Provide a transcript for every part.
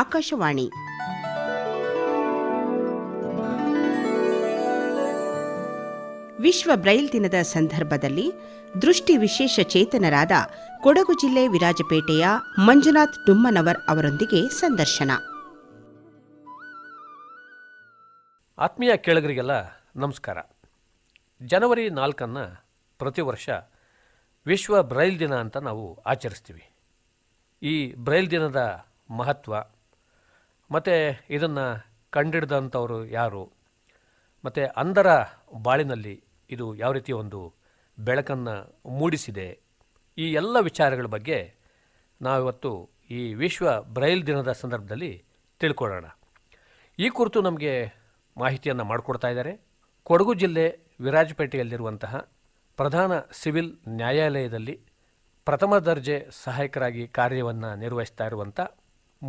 ಆಕಾಶವಾಣಿ. ವಿಶ್ವ ಬ್ರೈಲ್ ದಿನದ ಸಂದರ್ಭದಲ್ಲಿ ದೃಷ್ಟಿ ವಿಶೇಷ ಚೇತನರಾದ ಕೊಡಗು ಜಿಲ್ಲೆ ವಿರಾಜಪೇಟೆಯ ಮಂಜುನಾಥ್ ಡುಮ್ಮನವರ್ ಅವರೊಂದಿಗೆ ಸಂದರ್ಶನ. ಆತ್ಮೀಯ ಕೇಳಗರಿಗೆಲ್ಲ ನಮಸ್ಕಾರ. ಜನವರಿ ನಾಲ್ಕನ್ನು ಪ್ರತಿ ವರ್ಷ ವಿಶ್ವ ಬ್ರೈಲ್ ದಿನ ಅಂತ ನಾವು ಆಚರಿಸ್ತೀವಿ. ಈ ಬ್ರೈಲ್ ದಿನದ ಮಹತ್ವ ಮತ್ತು ಇದನ್ನು ಕಂಡಿಡ್ದಂಥವರು ಯಾರು? ಮತ್ತು ಅಂಧರ ಬಾಳಿನಲ್ಲಿ ಇದು ಯಾವ ರೀತಿ ಒಂದು ಬೆಳಕನ್ನು ಮೂಡಿಸಿದೆ? ಈ ಎಲ್ಲ ವಿಚಾರಗಳ ಬಗ್ಗೆ ನಾವಿವತ್ತು ಈ ವಿಶ್ವ ಬ್ರೈಲ್ ದಿನದ ಸಂದರ್ಭದಲ್ಲಿ ತಿಳ್ಕೊಳ್ಳೋಣ. ಈ ಕುರಿತು ನಮಗೆ ಮಾಹಿತಿಯನ್ನು ಮಾಡಿಕೊಡ್ತಾ ಇದ್ದಾರೆ. ಕೊಡಗು ಜಿಲ್ಲೆ ವಿರಾಜಪೇಟೆಯಲ್ಲಿರುವಂತಹ ಪ್ರಧಾನ ಸಿವಿಲ್ ನ್ಯಾಯಾಲಯದಲ್ಲಿ ಪ್ರಥಮ ದರ್ಜೆ ಸಹಾಯಕರಾಗಿ ಕಾರ್ಯವನ್ನು ನಿರ್ವಹಿಸ್ತಾ ಇರುವಂಥ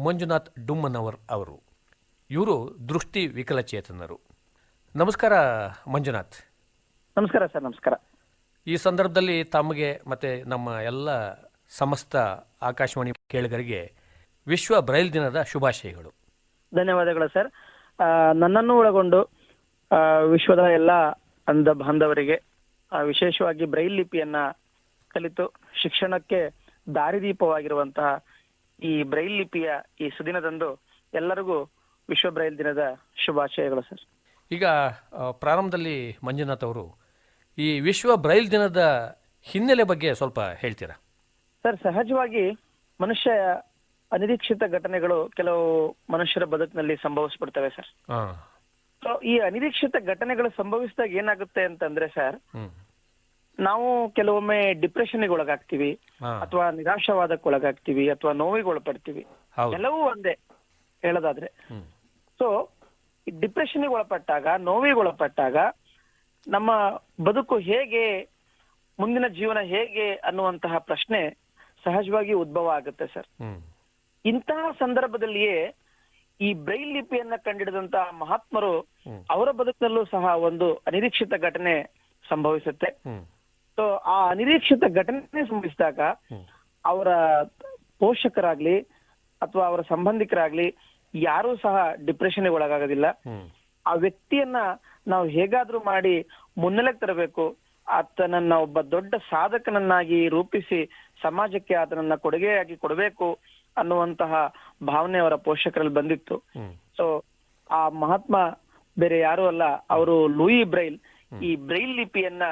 ಮಂಜುನಾಥ್ ಡುಮ್ಮನವರ್ ಅವರು. ಇವರು ದೃಷ್ಟಿ ವಿಕಲಚೇತನರು. ನಮಸ್ಕಾರ ಮಂಜುನಾಥ್. ನಮಸ್ಕಾರ ಸರ್ ನಮಸ್ಕಾರ. ಈ ಸಂದರ್ಭದಲ್ಲಿ ತಮಗೆ ಮತ್ತು ನಮ್ಮ ಎಲ್ಲ ಸಮಸ್ತ ಆಕಾಶವಾಣಿ ಕೇಳುಗರಿಗೆ ವಿಶ್ವ ಬ್ರೈಲ್ ದಿನದ ಶುಭಾಶಯಗಳು. ಧನ್ಯವಾದಗಳು ಸರ್. ನನ್ನನ್ನು ಒಳಗೊಂಡು ವಿಶ್ವದ ಎಲ್ಲ ಅಂಧ ಬಾಂಧವರಿಗೆ ವಿಶೇಷವಾಗಿ ಬ್ರೈಲ್ ಲಿಪಿಯನ್ನ ಕಲಿತು ಶಿಕ್ಷಣಕ್ಕೆ ದಾರಿದೀಪವಾಗಿರುವಂತಹ ಈ ಬ್ರೈಲ್ ಲಿಪಿಯ ಈ ಸುದಿನದಂದು ಎಲ್ಲರಿಗೂ ವಿಶ್ವ ಬ್ರೈಲ್ ದಿನದ ಶುಭಾಶಯಗಳು ಸರ್. ಈಗ ಪ್ರಾರಂಭದಲ್ಲಿ ಮಂಜುನಾಥ್ ಅವರು ಈ ವಿಶ್ವ ಬ್ರೈಲ್ ದಿನದ ಹಿನ್ನೆಲೆ ಬಗ್ಗೆ ಸ್ವಲ್ಪ ಹೇಳ್ತೀರಾ? ಸರ್ ಸಹಜವಾಗಿ ಮನುಷ್ಯ ಅನಿರೀಕ್ಷಿತ ಘಟನೆಗಳು ಕೆಲವು ಮನುಷ್ಯರ ಬದುಕಿನಲ್ಲಿ ಸಂಭವಿಸ್ಬಿಡ್ತವೆ ಸರ್. ಈ ಅನಿರೀಕ್ಷಿತ ಘಟನೆಗಳು ಸಂಭವಿಸಿದಾಗ ಏನಾಗುತ್ತೆ ಅಂತಂದ್ರೆ ಸರ್ ನಾವು ಕೆಲವೊಮ್ಮೆ ಡಿಪ್ರೆಷನ್ಗೆ ಒಳಗಾಗ್ತೀವಿ ಒಳಗಾಗ್ತಿವಿ ಅಥವಾ ನಿರಾಶಾವಾದಕ್ಕೆ ಒಳಗಾಗ್ತೀವಿ ಅಥವಾ ನೋವಿಗೆ ಒಳಪಡ್ತೀವಿ ಹೌದು. ಎಲ್ಲವೂ ಒಂದೇ ಹೇಳೋದಾದ್ರೆ. ಹ್ಞೂ ಸೊ ಡಿಪ್ರೆಷನ್ಗೆ ಒಳಪಟ್ಟಾಗ ನೋವಿಗೆ ಒಳಪಟ್ಟಾಗ ನಮ್ಮ ಬದುಕು ಹೇಗೆ ಮುಂದಿನ ಜೀವನ ಹೇಗೆ ಅನ್ನುವಂತಹ ಪ್ರಶ್ನೆ ಸಹಜವಾಗಿ ಉದ್ಭವ ಆಗುತ್ತೆ ಸರ್. ಇಂತಹ ಸಂದರ್ಭದಲ್ಲಿಯೇ ಈ ಬ್ರೈಲ್ ಲಿಪಿಯನ್ನ ಕಂಡಿಡಿದಂತಹ ಮಹಾತ್ಮರು ಹ್ಮ್. ಅವರ ಬದುಕಿನಲ್ಲೂ ಸಹ ಒಂದು ಅನಿರೀಕ್ಷಿತ ಘಟನೆ ಸಂಭವಿಸುತ್ತೆ. ಸೊ ಆ ಅನಿರೀಕ್ಷಿತ ಘಟನೆ ಸಂಭವಿಸಿದಾಗ ಅವರ ಪೋಷಕರಾಗ್ಲಿ ಅಥವಾ ಅವರ ಸಂಬಂಧಿಕರಾಗ್ಲಿ ಯಾರೂ ಸಹ ಡಿಪ್ರೆಷನ್ಗೆ ಒಳಗಾಗೋದಿಲ್ಲ. ಆ ವ್ಯಕ್ತಿಯನ್ನ ನಾವು ಹೇಗಾದ್ರೂ ಮಾಡಿ ಮುನ್ನೆಲೆಗೆ ತರಬೇಕು. ಆತನನ್ನ ಒಬ್ಬ ದೊಡ್ಡ ಸಾಧಕನನ್ನಾಗಿ ರೂಪಿಸಿ ಸಮಾಜಕ್ಕೆ ಆತನನ್ನ ಕೊಡುಗೆಯಾಗಿ ಕೊಡಬೇಕು ಅನ್ನುವಂತಹ ಭಾವನೆ ಅವರ ಪೋಷಕರಲ್ಲಿ ಬಂದಿತ್ತು. ಸೊ ಆ ಮಹಾತ್ಮ ಬೇರೆ ಯಾರು ಅಲ್ಲ ಅವರು ಲೂಯಿ ಬ್ರೈಲ್. ಈ ಬ್ರೈಲ್ ಲಿಪಿಯನ್ನ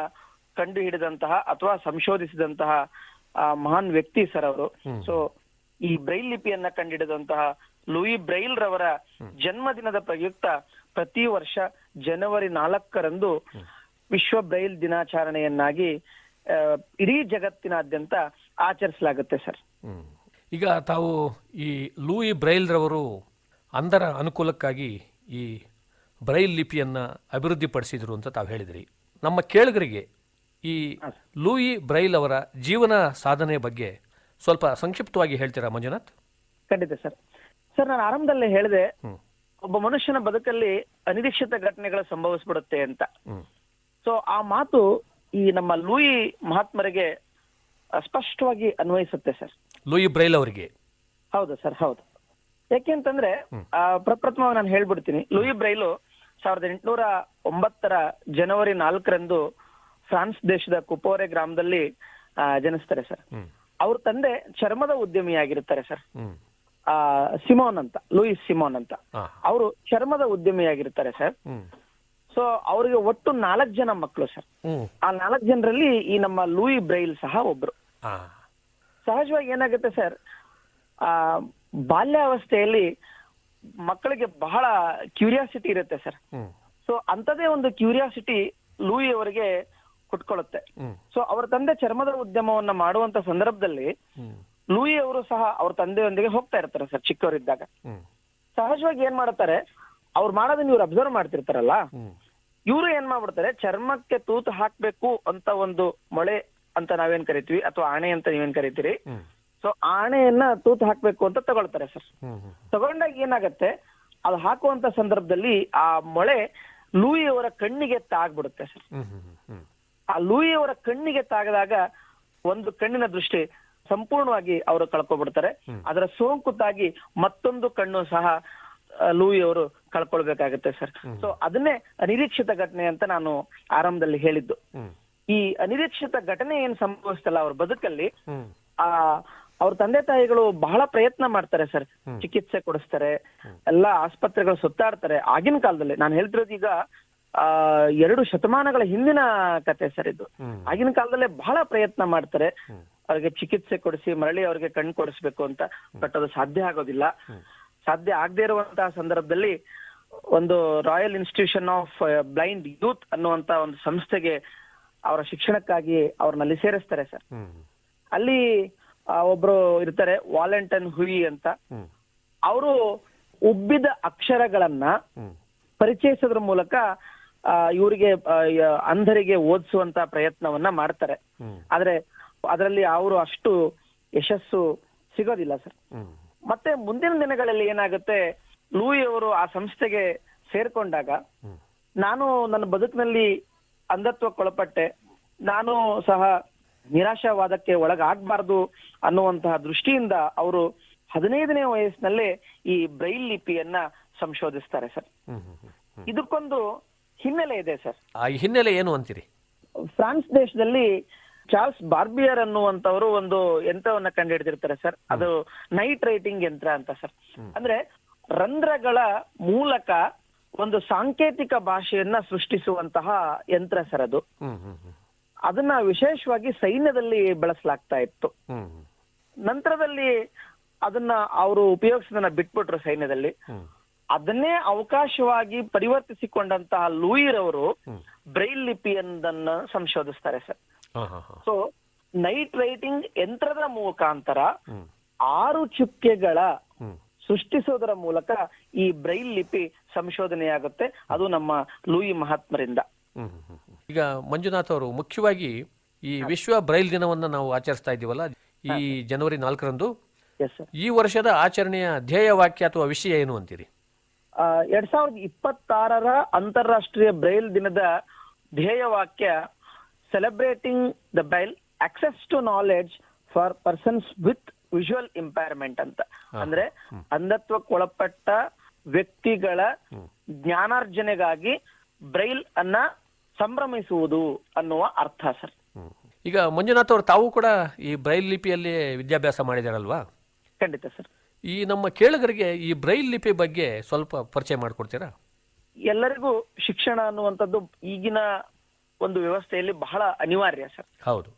ಕಂಡು ಹಿಡಿದಂತಹ ಅಥವಾ ಸಂಶೋಧಿಸಿದಂತಹ ಮಹಾನ್ ವ್ಯಕ್ತಿ ಸರ್ ಅವರು. ಸೊ ಈ ಬ್ರೈಲ್ ಲಿಪಿಯನ್ನ ಕಂಡುಹಿಡಿದಂತಹ ಲೂಯಿ ಬ್ರೈಲ್ ರವರ ಜನ್ಮದಿನದ ಪ್ರಯುಕ್ತ ಪ್ರತಿ ವರ್ಷ ಜನವರಿ ನಾಲ್ಕರಂದು ವಿಶ್ವ ಬ್ರೈಲ್ ದಿನಾಚರಣೆಯನ್ನಾಗಿ ಇಡೀ ಜಗತ್ತಿನಾದ್ಯಂತ ಆಚರಿಸಲಾಗುತ್ತೆ ಸರ್. ಈಗ ತಾವು ಈ ಲೂಯಿ ಬ್ರೈಲ್ ರವರು ಅಂಧರ ಅನುಕೂಲಕ್ಕಾಗಿ ಈ ಬ್ರೈಲ್ ಲಿಪಿಯನ್ನು ಅಭಿವೃದ್ಧಿಪಡಿಸಿದರು ಅಂತ ತಾವು ಹೇಳಿದ್ರಿ. ನಮ್ಮ ಕೇಳುಗರಿಗೆ ಈ ಲೂಯಿ ಬ್ರೈಲ್ ಅವರ ಜೀವನ ಸಾಧನೆ ಬಗ್ಗೆ ಸ್ವಲ್ಪ ಸಂಕ್ಷಿಪ್ತವಾಗಿ ಹೇಳ್ತೀರಾ ಮಂಜುನಾಥ್? ಖಂಡಿತ ಸರ್. ಸರ್ ನಾನು ಆರಂಭದಲ್ಲಿ ಹೇಳಿದೆ ಒಬ್ಬ ಮನುಷ್ಯನ ಬದುಕಲ್ಲಿ ಅನಿರೀಕ್ಷಿತ ಘಟನೆಗಳು ಸಂಭವಿಸ್ಬಿಡುತ್ತೆ ಅಂತ. ಸೊ ಆ ಮಾತು ಈ ನಮ್ಮ ಲೂಯಿ ಮಹಾತ್ಮರಿಗೆ ಸ್ಪಷ್ಟವಾಗಿ ಅನ್ವಯಿಸುತ್ತೆ ಸರ್. ಲೂಯಿ ಬ್ರೈಲ್ ಅವರಿಗೆ? ಹೌದು ಸರ್ ಹೌದು. ಯಾಕೆಂತಂದ್ರೆ ಆ, ಪ್ರಪ್ರಥಮವಾಗಿ ನಾನು ಹೇಳ್ಬಿಡ್ತೀನಿ. ಲೂಯಿ ಬ್ರೈಲು ಸಾವಿರದ ಎಂಟುನೂರ ಒಂಬತ್ತರ ಜನವರಿ ನಾಲ್ಕರಂದು ಫ್ರಾನ್ಸ್ ದೇಶದ ಕುಪೋರೆ ಗ್ರಾಮದಲ್ಲಿ ಜನಿಸ್ತಾರೆ ಸರ್. ಅವ್ರ ತಂದೆ ಚರ್ಮದ ಉದ್ಯಮಿಯಾಗಿರ್ತಾರೆ ಸರ್. ಆ ಸಿಮೋನ್ ಅಂತ ಲೂಯಿಸ್ ಸಿಮೋನ್ ಅಂತ. ಅವರು ಚರ್ಮದ ಉದ್ಯಮಿಯಾಗಿರ್ತಾರೆ ಸರ್. ಸೊ ಅವರಿಗೆ ಒಟ್ಟು ನಾಲ್ಕು ಜನ ಮಕ್ಕಳು ಸರ್. ಆ ನಾಲ್ಕು ಜನರಲ್ಲಿ ಈ ನಮ್ಮ ಲೂಯಿ ಬ್ರೈಲ್ ಸಹ ಒಬ್ರು. ಸಹಜವಾಗಿ ಏನಾಗುತ್ತೆ ಸರ್ ಆ ಬಾಲ್ಯಾವಸ್ಥೆಯಲ್ಲಿ ಮಕ್ಕಳಿಗೆ ಬಹಳ ಕ್ಯೂರಿಯಾಸಿಟಿ ಇರುತ್ತೆ ಸರ್. ಸೊ ಅಂತದೇ ಒಂದು ಕ್ಯೂರಿಯಾಸಿಟಿ ಲೂಯಿ ಅವರಿಗೆ ಹುಟ್ಕೊಳ್ಳುತ್ತೆ ಹ್ಞೂ ಸೊ ಅವರ ತಂದೆ ಚರ್ಮದ ಉದ್ಯಮವನ್ನ ಮಾಡುವಂತ ಸಂದರ್ಭದಲ್ಲಿ ಲೂಯಿ ಅವರು ಸಹ ಅವ್ರ ತಂದೆಯೊಂದಿಗೆ ಹೋಗ್ತಾ ಇರ್ತಾರೆ ಸರ್ ಚಿಕ್ಕವರಿದ್ದಾಗ. ಸಹಜವಾಗಿ ಏನ್ ಮಾಡ್ತಾರೆ ಅವ್ರು ಮಾಡೋದನ್ನ ಇವ್ರು ಅಬ್ಸರ್ವ್ ಮಾಡ್ತಿರ್ತಾರಲ್ಲ? ಇವರು ಏನ್ ಮಾಡ್ಬಿಡ್ತಾರೆ ಚರ್ಮಕ್ಕೆ ತೂತು ಹಾಕ್ಬೇಕು ಅಂತ ಒಂದು ಮೊಳೆ ಅಂತ ನಾವೇನ್ ಕರಿತೀವಿ ಅಥವಾ ಆಣೆ ಅಂತ ನೀವೇನ್ ಕರಿತೀರಿ? ಸೊ ಆಣೆಯನ್ನ ತೂತು ಹಾಕ್ಬೇಕು ಅಂತ ತಗೊಳ್ತಾರೆ ಸರ್. ತಗೊಂಡಾಗ ಏನಾಗತ್ತೆ ಅದು ಹಾಕುವಂತ ಸಂದರ್ಭದಲ್ಲಿ ಆ ಮೊಳೆ ಲೂಯಿ ಅವರ ಕಣ್ಣಿಗೆ ತಾಗ್ಬಿಡುತ್ತೆ ಸರ್. ಆ ಲೂಯಿ ಅವರ ಕಣ್ಣಿಗೆ ತಾಗದಾಗ ಒಂದು ಕಣ್ಣಿನ ದೃಷ್ಟಿ ಸಂಪೂರ್ಣವಾಗಿ ಅವರು ಕಳ್ಕೊಬಿಡ್ತಾರೆ ಅದರ ಸೋಂಕುತಾಗಿ ಮತ್ತೊಂದು ಕಣ್ಣು ಸಹ ಲೂಯಿ ಅವರು ಕಳ್ಕೊಳ್ಬೇಕಾಗತ್ತೆ ಸರ್. ಸೊ ಅದನ್ನೇ ಅನಿರೀಕ್ಷಿತ ಘಟನೆ ಅಂತ ನಾನು ಆರಂಭದಲ್ಲಿ ಹೇಳಿದ್ದು. ಈ ಅನಿರೀಕ್ಷಿತ ಘಟನೆ ಏನ್ ಸಂಭವಿಸ್ತಲ್ಲ ಅವ್ರ ಬದುಕಲ್ಲಿ ಆ ಅವ್ರ ತಂದೆ ತಾಯಿಗಳು ಬಹಳ ಪ್ರಯತ್ನ ಮಾಡ್ತಾರೆ ಸರ್. ಚಿಕಿತ್ಸೆ ಕೊಡಿಸ್ತಾರೆ. ಎಲ್ಲಾ ಆಸ್ಪತ್ರೆಗಳು ಸುತ್ತಾಡ್ತಾರೆ. ಆಗಿನ ಕಾಲದಲ್ಲಿ ನಾನು ಹೇಳ್ತಿರೋದು ಈಗ ಆ ಎರಡು ಶತಮಾನಗಳ ಹಿಂದಿನ ಕತೆ ಸರ್ ಇದು. ಆಗಿನ ಕಾಲದಲ್ಲೇ ಬಹಳ ಪ್ರಯತ್ನ ಮಾಡ್ತಾರೆ. ಅವ್ರಿಗೆ ಚಿಕಿತ್ಸೆ ಕೊಡಿಸಿ ಮರಳಿ ಅವ್ರಿಗೆ ಕಣ್ಣು ಕೊಡಿಸ್ಬೇಕು ಅಂತ ಬಟ್ ಅದು ಸಾಧ್ಯ ಆಗೋದಿಲ್ಲ. ಸಾಧ್ಯ ಆಗದೆ ಇರುವಂತಹ ಸಂದರ್ಭದಲ್ಲಿ ಒಂದು royal institution of blind youth ಅನ್ನುವಂತ ಒಂದು ಸಂಸ್ಥೆಗೆ ಅವರ ಶಿಕ್ಷಣಕ್ಕಾಗಿ ಅವ್ರನ್ನಲ್ಲಿ ಸೇರಿಸ್ತಾರೆ ಸರ್. ಅಲ್ಲಿ ಒಬ್ರು ಇರ್ತಾರೆ ವಾಲೆಂಟನ್ ಹುಯಿ ಅಂತ. ಅವರು ಉಬ್ಬಿದ ಅಕ್ಷರಗಳನ್ನ ಪರಿಚಯಿಸೋದ್ರ ಮೂಲಕ ಇವರಿಗೆ ಅಂಧರಿಗೆ ಓದಿಸುವಂತ ಪ್ರಯತ್ನವನ್ನ ಮಾಡ್ತಾರೆ. ಆದ್ರೆ ಅದರಲ್ಲಿ ಅವರು ಅಷ್ಟು ಯಶಸ್ಸು ಸಿಗೋದಿಲ್ಲ ಸರ್. ಮತ್ತೆ ಮುಂದಿನ ದಿನಗಳಲ್ಲಿ ಏನಾಗುತ್ತೆ ಲೂಯಿ ಅವರು ಆ ಸಂಸ್ಥೆಗೆ ಸೇರ್ಕೊಂಡಾಗ ನಾನು ನನ್ನ ಬದುಕಿನಲ್ಲಿ ಅಂಧತ್ವಕ್ಕೊಳಪಟ್ಟೆ ನಾನು ಸಹ ನಿರಾಶಾವಾದಕ್ಕೆ ಒಳಗಾಗಬಾರ್ದು ಅನ್ನುವಂತಹ ದೃಷ್ಟಿಯಿಂದ ಅವರು ಹದಿನೈದನೇ ವಯಸ್ಸಿನಲ್ಲೇ ಈ ಬ್ರೈಲ್ ಲಿಪಿಯನ್ನ ಸಂಶೋಧಿಸ್ತಾರೆ ಸರ್. ಇದಕ್ಕೊಂದು ಹಿನ್ನೆಲೆ ಇದೆ ಸರ್. ಆ ಹಿನ್ನೆಲೆ ಏನು ಅಂತೀರಿ? ಫ್ರಾನ್ಸ್ ದೇಶದಲ್ಲಿ ಚಾರ್ಲ್ಸ್ ಬಾರ್ಬಿಯರ್ ಅನ್ನುವಂತವರು ಒಂದು ಯಂತ್ರವನ್ನ ಕಂಡುಹಿಡಿದಿರ್ತಾರೆ ಸರ್. ಅದು ನೈಟ್ ರೈಟಿಂಗ್ ಯಂತ್ರ ಅಂತ ಸರ್. ಅಂದ್ರೆ ರಂಧ್ರಗಳ ಮೂಲಕ ಒಂದು ಸಾಂಕೇತಿಕ ಭಾಷೆಯನ್ನ ಸೃಷ್ಟಿಸುವಂತಹ ಯಂತ್ರ ಸರ್ ಅದು. ಅದನ್ನ ವಿಶೇಷವಾಗಿ ಸೈನ್ಯದಲ್ಲಿ ಬಳಸಲಾಗ್ತಾ ಇತ್ತು. ನಂತರದಲ್ಲಿ ಅದನ್ನ ಅವರು ಉಪಯೋಗಿಸೋದನ್ನ ಬಿಟ್ಬಿಟ್ರು ಸೈನ್ಯದಲ್ಲಿ. ಅದನ್ನೇ ಅವಕಾಶವಾಗಿ ಪರಿವರ್ತಿಸಿಕೊಂಡಂತಹ ಲೂಯಿರ್ ಅವರು ಬ್ರೈಲ್ ಲಿಪಿಯನ್ನ ಸಂಶೋಧಿಸ್ತಾರೆ ಸರ್. ಸೊ ನೈಟ್ ರೈಟಿಂಗ್ ಯಂತ್ರದ ಮುಖಾಂತರ ಆರು ಚುಕ್ಕೆಗಳ ಸೃಷ್ಟಿಸೋದರ ಮೂಲಕ ಈ ಬ್ರೈಲ್ ಲಿಪಿ ಸಂಶೋಧನೆಯಾಗುತ್ತೆ. ಅದು ನಮ್ಮ ಲೂಯಿ ಮಹಾತ್ಮರಿಂದ. ಈಗ ಮಂಜುನಾಥ್ ಅವರು ಮುಖ್ಯವಾಗಿ ಈ ವಿಶ್ವ ಬ್ರೈಲ್ ದಿನವನ್ನ ನಾವು ಆಚರಿಸ್ತಾ ಇದ್ದೀವಲ್ಲ ಈ ಜನವರಿ ನಾಲ್ಕರಂದು. ಈ ವರ್ಷದ ಆಚರಣೆಯ ಧ್ಯೇಯ ವಾಕ್ಯ ಅಥವಾ ವಿಷಯ ಏನು ಅಂತೀರಿ? ಎರಡ್ ಸಾವಿರದ ಇಪ್ಪತ್ತಾರರ ಅಂತಾರಾಷ್ಟ್ರೀಯ ಬ್ರೈಲ್ ದಿನದ ಧ್ಯೇಯವಾಕ್ಯ celebrating the Braille access to knowledge for persons with visual impairment ಅಂತ. ಅಂದ್ರೆ ಅಂಧತ್ವಕ್ಕೊಳಪಟ್ಟ ವ್ಯಕ್ತಿಗಳ ಜ್ಞಾನಾರ್ಜನೆಗಾಗಿ ಬ್ರೈಲ್ ಅನ್ನ ಸಂಭ್ರಮಿಸುವುದು ಅನ್ನುವ ಅರ್ಥ ಸರ್. ಈಗ ಮಂಜುನಾಥ್ ಅವರು ತಾವು ಕೂಡ ಈ ಬ್ರೈಲ್ ಲಿಪಿಯಲ್ಲಿ ವಿದ್ಯಾಭ್ಯಾಸ ಮಾಡಿದಾರಲ್ವಾ? ಖಂಡಿತ ಸರ್. ಈ ನಮ್ಮ ಕೇಳುಗರಿಗೆ ಈ ಬ್ರೈಲ್ ಲಿಪಿ ಬಗ್ಗೆ ಸ್ವಲ್ಪ ಪರಿಚಯ ಮಾಡಿಕೊಡ್ತೀರಾ? ಎಲ್ಲರಿಗೂ ಶಿಕ್ಷಣ ಅನ್ನುವಂಥದ್ದು ಈಗಿನ ಒಂದು ವ್ಯವಸ್ಥೆಯಲ್ಲಿ ಬಹಳ ಅನಿವಾರ್ಯ ಸರ್. ಹೌದು.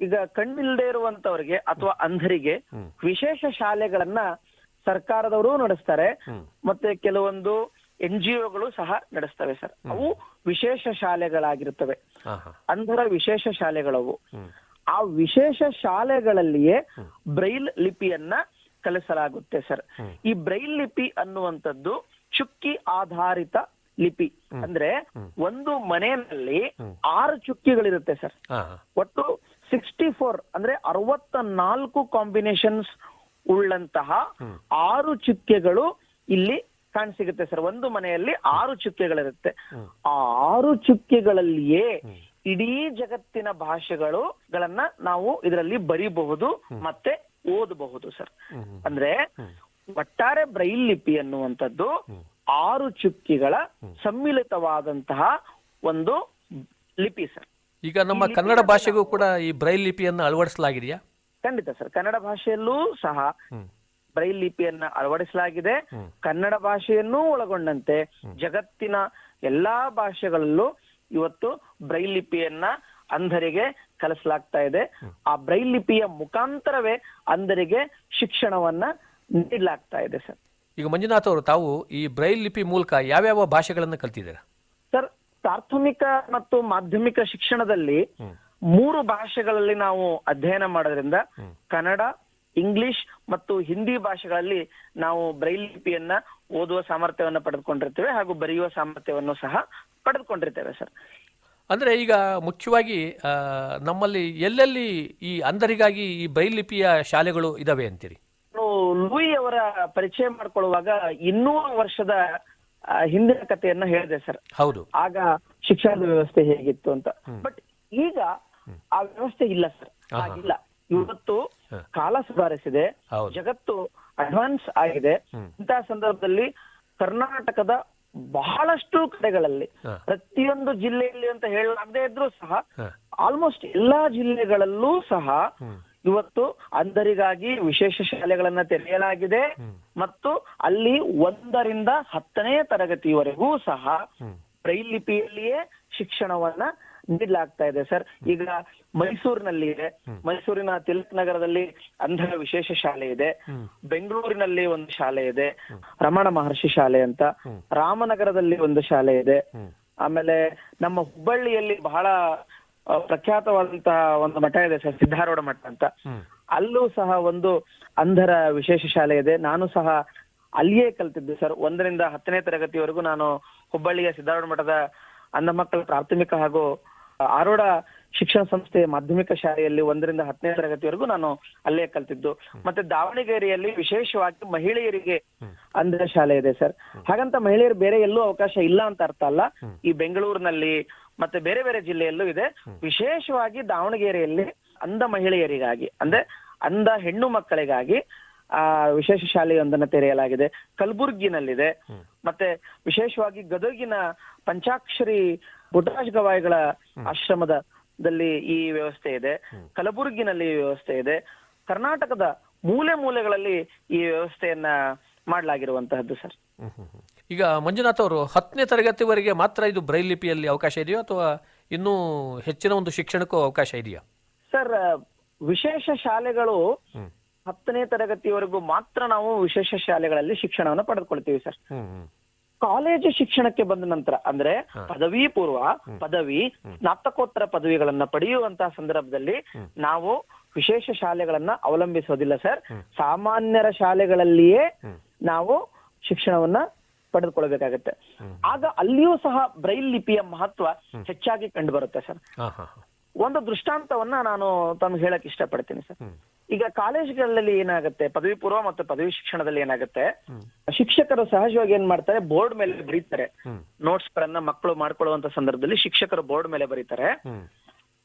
ಈಗ ಕಣ್ಣಿಲ್ಲದೆ ಇರುವಂತವರಿಗೆ ಅಥವಾ ಅಂಧರಿಗೆ ವಿಶೇಷ ಶಾಲೆಗಳನ್ನ ಸರ್ಕಾರದವರು ನಡೆಸ್ತಾರೆ. ಮತ್ತೆ ಕೆಲವೊಂದು ಎನ್ ಜಿ ಒಗಳು ಸಹ ನಡೆಸ್ತವೆ ಸರ್. ಅವು ವಿಶೇಷ ಶಾಲೆಗಳಾಗಿರುತ್ತವೆ ಅಂಧರ ವಿಶೇಷ ಶಾಲೆಗಳವು. ಆ ವಿಶೇಷ ಶಾಲೆಗಳಲ್ಲಿಯೇ ಬ್ರೈಲ್ ಲಿಪಿಯನ್ನ ಕಲಿಸಲಾಗುತ್ತೆ ಸರ್. ಈ ಬ್ರೈಲ್ ಲಿಪಿ ಅನ್ನುವಂಥದ್ದು ಚುಕ್ಕಿ ಆಧಾರಿತ ಲಿಪಿ. ಅಂದ್ರೆ ಒಂದು ಮನೆಯಲ್ಲಿ ಆರು ಚುಕ್ಕಿಗಳಿರುತ್ತೆ ಸರ್. ಒಟ್ಟು ಸಿಕ್ಸ್ಟಿ ಫೋರ್ ಅಂದ್ರೆ ಅರವತ್ತ ನಾಲ್ಕು ಕಾಂಬಿನೇಷನ್ಸ್ ಉಳ್ಳಂತಹ ಆರು ಚುಕ್ಕೆಗಳು ಇಲ್ಲಿ ಕಾಣಸಿಗುತ್ತೆ ಸರ್. ಒಂದು ಮನೆಯಲ್ಲಿ ಆರು ಚುಕ್ಕೆಗಳಿರುತ್ತೆ. ಆ ಆರು ಚುಕ್ಕೆಗಳಲ್ಲಿಯೇ ಇಡೀ ಜಗತ್ತಿನ ಭಾಷೆಗಳು ಗಳನ್ನ ನಾವು ಇದರಲ್ಲಿ ಬರೀಬಹುದು ಮತ್ತೆ ಓದಬಹುದು ಸರ್. ಅಂದ್ರೆ ಒಟ್ಟಾರೆ ಬ್ರೈಲ್ ಲಿಪಿ ಅನ್ನುವಂಥದ್ದು ಆರು ಚುಕ್ಕಿಗಳ ಸಮ್ಮಿಲಿತವಾದಂತಹ ಒಂದು ಲಿಪಿ ಸರ್. ಈಗ ನಮ್ಮ ಕನ್ನಡ ಭಾಷೆಗೂ ಕೂಡ ಈ ಬ್ರೈಲ್ ಲಿಪಿಯನ್ನು ಅಳವಡಿಸಲಾಗಿದೆಯಾ? ಖಂಡಿತ ಸರ್. ಕನ್ನಡ ಭಾಷೆಯಲ್ಲೂ ಸಹ ಬ್ರೈಲ್ ಲಿಪಿಯನ್ನ ಅಳವಡಿಸಲಾಗಿದೆ. ಕನ್ನಡ ಭಾಷೆಯನ್ನೂ ಒಳಗೊಂಡಂತೆ ಜಗತ್ತಿನ ಎಲ್ಲಾ ಭಾಷೆಗಳಲ್ಲೂ ಇವತ್ತು ಬ್ರೈಲ್ ಲಿಪಿಯನ್ನ ಅಂಧರಿಗೆ ಕಲಿಸಲಾಗ್ತಾ ಇದೆ. ಆ ಬ್ರೈಲ್ ಲಿಪಿಯ ಮುಖಾಂತರವೇ ಅಂಧರಿಗೆ ಶಿಕ್ಷಣವನ್ನ ನೀಡಲಾಗ್ತಾ ಇದೆ ಸರ್. ಈಗ ಮಂಜುನಾಥ್ ಅವರು ತಾವು ಈ ಬ್ರೈಲ್ ಲಿಪಿ ಮೂಲಕ ಯಾವ್ಯಾವ ಭಾಷೆಗಳನ್ನು ಕಲ್ತಿದ್ದೀರಾ? ಸರ್ ಪ್ರಾಥಮಿಕ ಮತ್ತು ಮಾಧ್ಯಮಿಕ ಶಿಕ್ಷಣದಲ್ಲಿ ಮೂರು ಭಾಷೆಗಳಲ್ಲಿ ನಾವು ಅಧ್ಯಯನ ಮಾಡೋದ್ರಿಂದ ಕನ್ನಡ ಇಂಗ್ಲಿಷ್ ಮತ್ತು ಹಿಂದಿ ಭಾಷೆಗಳಲ್ಲಿ ನಾವು ಬ್ರೈಲ್ ಲಿಪಿಯನ್ನ ಓದುವ ಸಾಮರ್ಥ್ಯವನ್ನು ಪಡೆದುಕೊಂಡಿರ್ತೇವೆ ಹಾಗೂ ಬರೆಯುವ ಸಾಮರ್ಥ್ಯವನ್ನು ಸಹ ಪಡೆದುಕೊಂಡಿರ್ತೇವೆ ಸರ್. ಅಂದ್ರೆ ಈಗ ಮುಖ್ಯವಾಗಿ ನಮ್ಮಲ್ಲಿ ಎಲ್ಲೆಲ್ಲಿ ಈ ಅಂಧರಿಗಾಗಿ ಈ ಬೈಲಿಪಿಯ ಶಾಲೆಗಳು ಇದಾವೆ ಅಂತೀರಿ? ಲೂಯಿ ಅವರ ಪರಿಚಯ ಮಾಡ್ಕೊಳ್ಳುವಾಗ ಇನ್ನೂ ವರ್ಷದ ಹಿಂದಿನ ಕಥೆಯನ್ನ ಹೇಳಿದೆ ಸರ್. ಹೌದು. ಆಗ ಶಿಕ್ಷಣದ ವ್ಯವಸ್ಥೆ ಹೇಗಿತ್ತು ಅಂತ. ಬಟ್ ಈಗ ಆ ವ್ಯವಸ್ಥೆ ಇಲ್ಲ ಸರ್. ಆಗಿಲ್ಲ ಇವತ್ತು ಕಾಲ ಸುಧಾರಿಸಿದೆ. ಜಗತ್ತು ಅಡ್ವಾನ್ಸ್ ಆಗಿದೆ. ಇಂತಹ ಸಂದರ್ಭದಲ್ಲಿ ಕರ್ನಾಟಕದ ಬಹಳಷ್ಟು ಕಡೆಗಳಲ್ಲಿ ಪ್ರತಿಯೊಂದು ಜಿಲ್ಲೆಯಲ್ಲಿ ಅಂತ ಹೇಳಲಾಗದೆ ಇದ್ರೂ ಸಹ ಆಲ್ಮೋಸ್ಟ್ ಎಲ್ಲಾ ಜಿಲ್ಲೆಗಳಲ್ಲೂ ಸಹ ಇವತ್ತು ಅಂಧರಿಗಾಗಿ ವಿಶೇಷ ಶಾಲೆಗಳನ್ನ ತೆರೆಯಲಾಗಿದೆ ಮತ್ತು ಅಲ್ಲಿ ಒಂದರಿಂದ ಹತ್ತನೇ ತರಗತಿವರೆಗೂ ಸಹ. ಬ್ರೈಲ್ ಲಿಪಿಯಲ್ಲಿಯೇ ಶಿಕ್ಷಣವನ್ನ ನೀಡಲಾಗ್ತಾ ಇದೆ ಸರ್ ಈಗ ಮೈಸೂರಿನಲ್ಲಿ ಇದೆ. ಮೈಸೂರಿನ ತಿಲಕ್ ನಗರದಲ್ಲಿ ಅಂಧರ ವಿಶೇಷ ಶಾಲೆ ಇದೆ. ಬೆಂಗಳೂರಿನಲ್ಲಿ ಒಂದು ಶಾಲೆ ಇದೆ. ರಮಣ ಮಹರ್ಷಿ ಶಾಲೆ ಅಂತ. ರಾಮನಗರದಲ್ಲಿ ಒಂದು ಶಾಲೆ ಇದೆ. ಆಮೇಲೆ ನಮ್ಮ ಹುಬ್ಬಳ್ಳಿಯಲ್ಲಿ ಬಹಳ ಪ್ರಖ್ಯಾತವಾದಂತಹ ಒಂದು ಮಠ ಇದೆ ಸರ್ ಸಿದ್ಧಾರೂಢ ಮಠ ಅಂತ. ಅಲ್ಲೂ ಸಹ ಒಂದು ಅಂಧರ ವಿಶೇಷ ಶಾಲೆ ಇದೆ. ನಾನು ಸಹ ಅಲ್ಲಿಯೇ ಕಲ್ತಿದ್ದೆ ಸರ್. ಒಂದರಿಂದ ಹತ್ತನೇ ತರಗತಿವರೆಗೂ ನಾನು ಹುಬ್ಬಳ್ಳಿಯ ಸಿದ್ಧಾರೂಢ ಮಠದ ಅಂಧ ಮಕ್ಕಳ ಪ್ರಾಥಮಿಕ ಹಾಗೂ ಆರೋಢ ಶಿಕ್ಷಣ ಸಂಸ್ಥೆ ಮಾಧ್ಯಮಿಕ ಶಾಲೆಯಲ್ಲಿ ಒಂದರಿಂದ ಹತ್ತನೇ ತರಗತಿವರೆಗೂ ನಾನು ಅಲ್ಲೇ ಕಲ್ತಿದ್ದು. ಮತ್ತೆ ದಾವಣಗೆರೆಯಲ್ಲಿ ವಿಶೇಷವಾಗಿ ಮಹಿಳೆಯರಿಗೆ ಅಂದ್ರೆ ಶಾಲೆ ಇದೆ ಸರ್. ಹಾಗಂತ ಮಹಿಳೆಯರು ಬೇರೆ ಎಲ್ಲೂ ಅವಕಾಶ ಇಲ್ಲ ಅಂತ ಅರ್ಥ ಅಲ್ಲ. ಈ ಬೆಂಗಳೂರಿನಲ್ಲಿ ಮತ್ತೆ ಬೇರೆ ಬೇರೆ ಜಿಲ್ಲೆಯಲ್ಲೂ ಇದೆ. ವಿಶೇಷವಾಗಿ ದಾವಣಗೆರೆಯಲ್ಲಿ ಅಂಧ ಮಹಿಳೆಯರಿಗಾಗಿ ಅಂದ್ರೆ ಅಂಧ ಹೆಣ್ಣು ಮಕ್ಕಳಿಗಾಗಿ ಆ ವಿಶೇಷ ಶಾಲೆಯೊಂದನ್ನ ತೆರೆಯಲಾಗಿದೆ. ಕಲಬುರ್ಗಿನಲ್ಲಿದೆ. ಮತ್ತೆ ವಿಶೇಷವಾಗಿ ಗದಗಿನ ಪಂಚಾಕ್ಷರಿ ಪುಟ್ಟರಾಜ ಗವಾಯಿಗಳ ಆಶ್ರಮದಲ್ಲಿ ಈ ವ್ಯವಸ್ಥೆ ಇದೆ. ಕಲಬುರ್ಗಿನಲ್ಲಿ ಈ ವ್ಯವಸ್ಥೆ ಇದೆ. ಕರ್ನಾಟಕದ ಮೂಲೆ ಮೂಲೆಗಳಲ್ಲಿ ಈ ವ್ಯವಸ್ಥೆಯನ್ನ ಮಾಡಲಾಗಿರುವಂತಹದ್ದು ಸರ್. ಈಗ ಮಂಜುನಾಥ್ ಅವರು ಹತ್ತನೇ ತರಗತಿವರೆಗೆ ಮಾತ್ರ ಇದು ಬ್ರೈಲ್ ಲಿಪಿಯಲ್ಲಿ ಅವಕಾಶ ಇದೆಯೋ ಅಥವಾ ಇನ್ನೂ ಹೆಚ್ಚಿನ ಒಂದು ಶಿಕ್ಷಣಕ್ಕೂ ಅವಕಾಶ ಇದೆಯಾ? ಸರ್ ವಿಶೇಷ ಶಾಲೆಗಳು. ಹತ್ತನೇ ತರಗತಿವರೆಗೂ ಮಾತ್ರ ನಾವು ವಿಶೇಷ ಶಾಲೆಗಳಲ್ಲಿ ಶಿಕ್ಷಣವನ್ನು ಪಡೆದುಕೊಳ್ತೀವಿ ಸರ್. ಕಾಲೇಜು ಶಿಕ್ಷಣಕ್ಕೆ ಬಂದ ನಂತರ ಅಂದ್ರೆ ಪದವಿ ಪೂರ್ವ ಪದವಿ ಸ್ನಾತಕೋತ್ತರ ಪದವಿಗಳನ್ನ ಪಡೆಯುವಂತಹ ಸಂದರ್ಭದಲ್ಲಿ ನಾವು ವಿಶೇಷ ಶಾಲೆಗಳನ್ನ ಅವಲಂಬಿಸೋದಿಲ್ಲ ಸರ್. ಸಾಮಾನ್ಯರ ಶಾಲೆಗಳಲ್ಲಿಯೇ ನಾವು ಶಿಕ್ಷಣವನ್ನ ಪಡೆದುಕೊಳ್ಬೇಕಾಗತ್ತೆ ಆಗ ಅಲ್ಲಿಯೂ ಸಹ ಬ್ರೈಲ್ ಲಿಪಿಯ ಮಹತ್ವ ಹೆಚ್ಚಾಗಿ ಕಂಡು ಬರುತ್ತೆ ಸರ್. ಒಂದು ದೃಷ್ಟಾಂತವನ್ನ ನಾನು ತಮ್ಗೆ ಹೇಳಕ್ ಇಷ್ಟಪಡ್ತೀನಿ ಸರ್. ಈಗ ಕಾಲೇಜ್ಗಳಲ್ಲಿ ಏನಾಗುತ್ತೆ ಪದವಿ ಪೂರ್ವ ಮತ್ತು ಪದವಿ ಶಿಕ್ಷಣದಲ್ಲಿ ಏನಾಗುತ್ತೆ ಶಿಕ್ಷಕರು ಸಹಜವಾಗಿ ಏನ್ ಮಾಡ್ತಾರೆ ಬೋರ್ಡ್ ಮೇಲೆ ಬರೀತಾರೆ. ನೋಟ್ಸ್ ಗಳನ್ನ ಮಕ್ಕಳು ಮಾಡ್ಕೊಳ್ಳುವಂತ ಸಂದರ್ಭದಲ್ಲಿ ಶಿಕ್ಷಕರು ಬೋರ್ಡ್ ಮೇಲೆ ಬರೀತಾರೆ.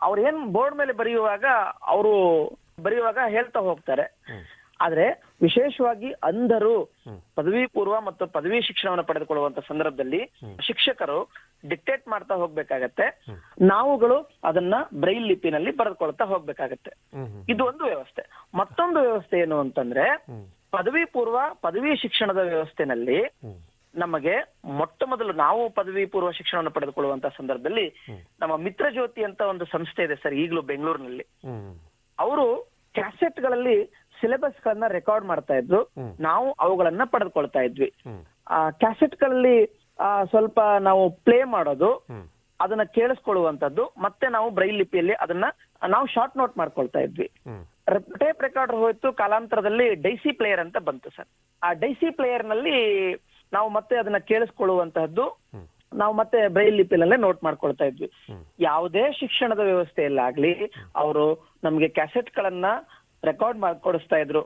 ಅವ್ರು ಏನ್ ಬೋರ್ಡ್ ಮೇಲೆ ಬರೆಯುವಾಗ ಅವರು ಬರೆಯುವಾಗ ಹೇಳ್ತಾ ಹೋಗ್ತಾರೆ. ಆದ್ರೆ ವಿಶೇಷವಾಗಿ ಅಂಧರು ಪದವಿ ಪೂರ್ವ ಮತ್ತು ಪದವಿ ಶಿಕ್ಷಣವನ್ನು ಪಡೆದುಕೊಳ್ಳುವಂತ ಸಂದರ್ಭದಲ್ಲಿ ಶಿಕ್ಷಕರು ಡಿಕ್ಟೇಟ್ ಮಾಡ್ತಾ ಹೋಗ್ಬೇಕಾಗತ್ತೆ. ನಾವುಗಳು ಅದನ್ನ ಬ್ರೈಲ್ ಲಿಪಿನಲ್ಲಿ ಬರೆದುಕೊಳ್ತಾ ಹೋಗ್ಬೇಕಾಗತ್ತೆ. ಇದು ಒಂದು ವ್ಯವಸ್ಥೆ. ಮತ್ತೊಂದು ವ್ಯವಸ್ಥೆ ಏನು ಅಂತಂದ್ರೆ ಪದವಿ ಪೂರ್ವ ಪದವಿ ಶಿಕ್ಷಣದ ವ್ಯವಸ್ಥೆನಲ್ಲಿ ನಮಗೆ ಮೊಟ್ಟ ಮೊದಲು ನಾವು ಪದವಿ ಪೂರ್ವ ಶಿಕ್ಷಣವನ್ನು ಪಡೆದುಕೊಳ್ಳುವಂತ ಸಂದರ್ಭದಲ್ಲಿ ನಮ್ಮ ಮಿತ್ರ ಜ್ಯೋತಿ ಅಂತ ಒಂದು ಸಂಸ್ಥೆ ಇದೆ ಸರ್ ಈಗಲೂ ಬೆಂಗಳೂರಿನಲ್ಲಿ. ಅವರು ಕ್ಯಾಸೆಟ್ಗಳಲ್ಲಿ ಸಿಲೆಬಸ್ ಗಳನ್ನ ರೆಕಾರ್ಡ್ ಮಾಡ್ತಾ ಇದ್ರು. ನಾವು ಅವುಗಳನ್ನ ಪಡೆದುಕೊಳ್ತಾ ಇದ್ವಿ. ಆ ಕ್ಯಾಸೆಟ್ಗಳಲ್ಲಿ ಸ್ವಲ್ಪ ನಾವು ಪ್ಲೇ ಮಾಡೋದು ಅದನ್ನ ಕೇಳಿಸ್ಕೊಳ್ಳುವಂತದ್ದು ಮತ್ತೆ ನಾವು ಬ್ರೈಲ್ ಲಿಪಿಯಲ್ಲಿ ಅದನ್ನ ನಾವು ಶಾರ್ಟ್ ನೋಟ್ ಮಾಡ್ಕೊಳ್ತಾ ಇದ್ವಿ. ಟೇಪ್ ರೆಕಾರ್ಡರ್ ಹೋಯ್ತು ಕಾಲಾಂತರದಲ್ಲಿ ಡೈಸಿ ಪ್ಲೇಯರ್ ಅಂತ ಬಂತು ಸರ್. ಆ ಡೈಸಿ ಪ್ಲೇಯರ್ನಲ್ಲಿ ನಾವು ಮತ್ತೆ ಅದನ್ನ ಕೇಳಿಸ್ಕೊಳ್ಳುವಂತಹದ್ದು ನಾವು ಮತ್ತೆ ಬ್ರೈಲ್ ಲಿಪಿನಲ್ಲೇ ನೋಟ್ ಮಾಡ್ಕೊಳ್ತಾ ಇದ್ವಿ. ಯಾವುದೇ ಶಿಕ್ಷಣದ ವ್ಯವಸ್ಥೆಯಲ್ಲಾಗ್ಲಿ ಅವರು ನಮ್ಗೆ ಕ್ಯಾಸೆಟ್ ಗಳನ್ನ ರೆಕಾರ್ಡ್ ಮಾಡ್ಕೊಡಿಸ್ತಾ ಇದ್ರು.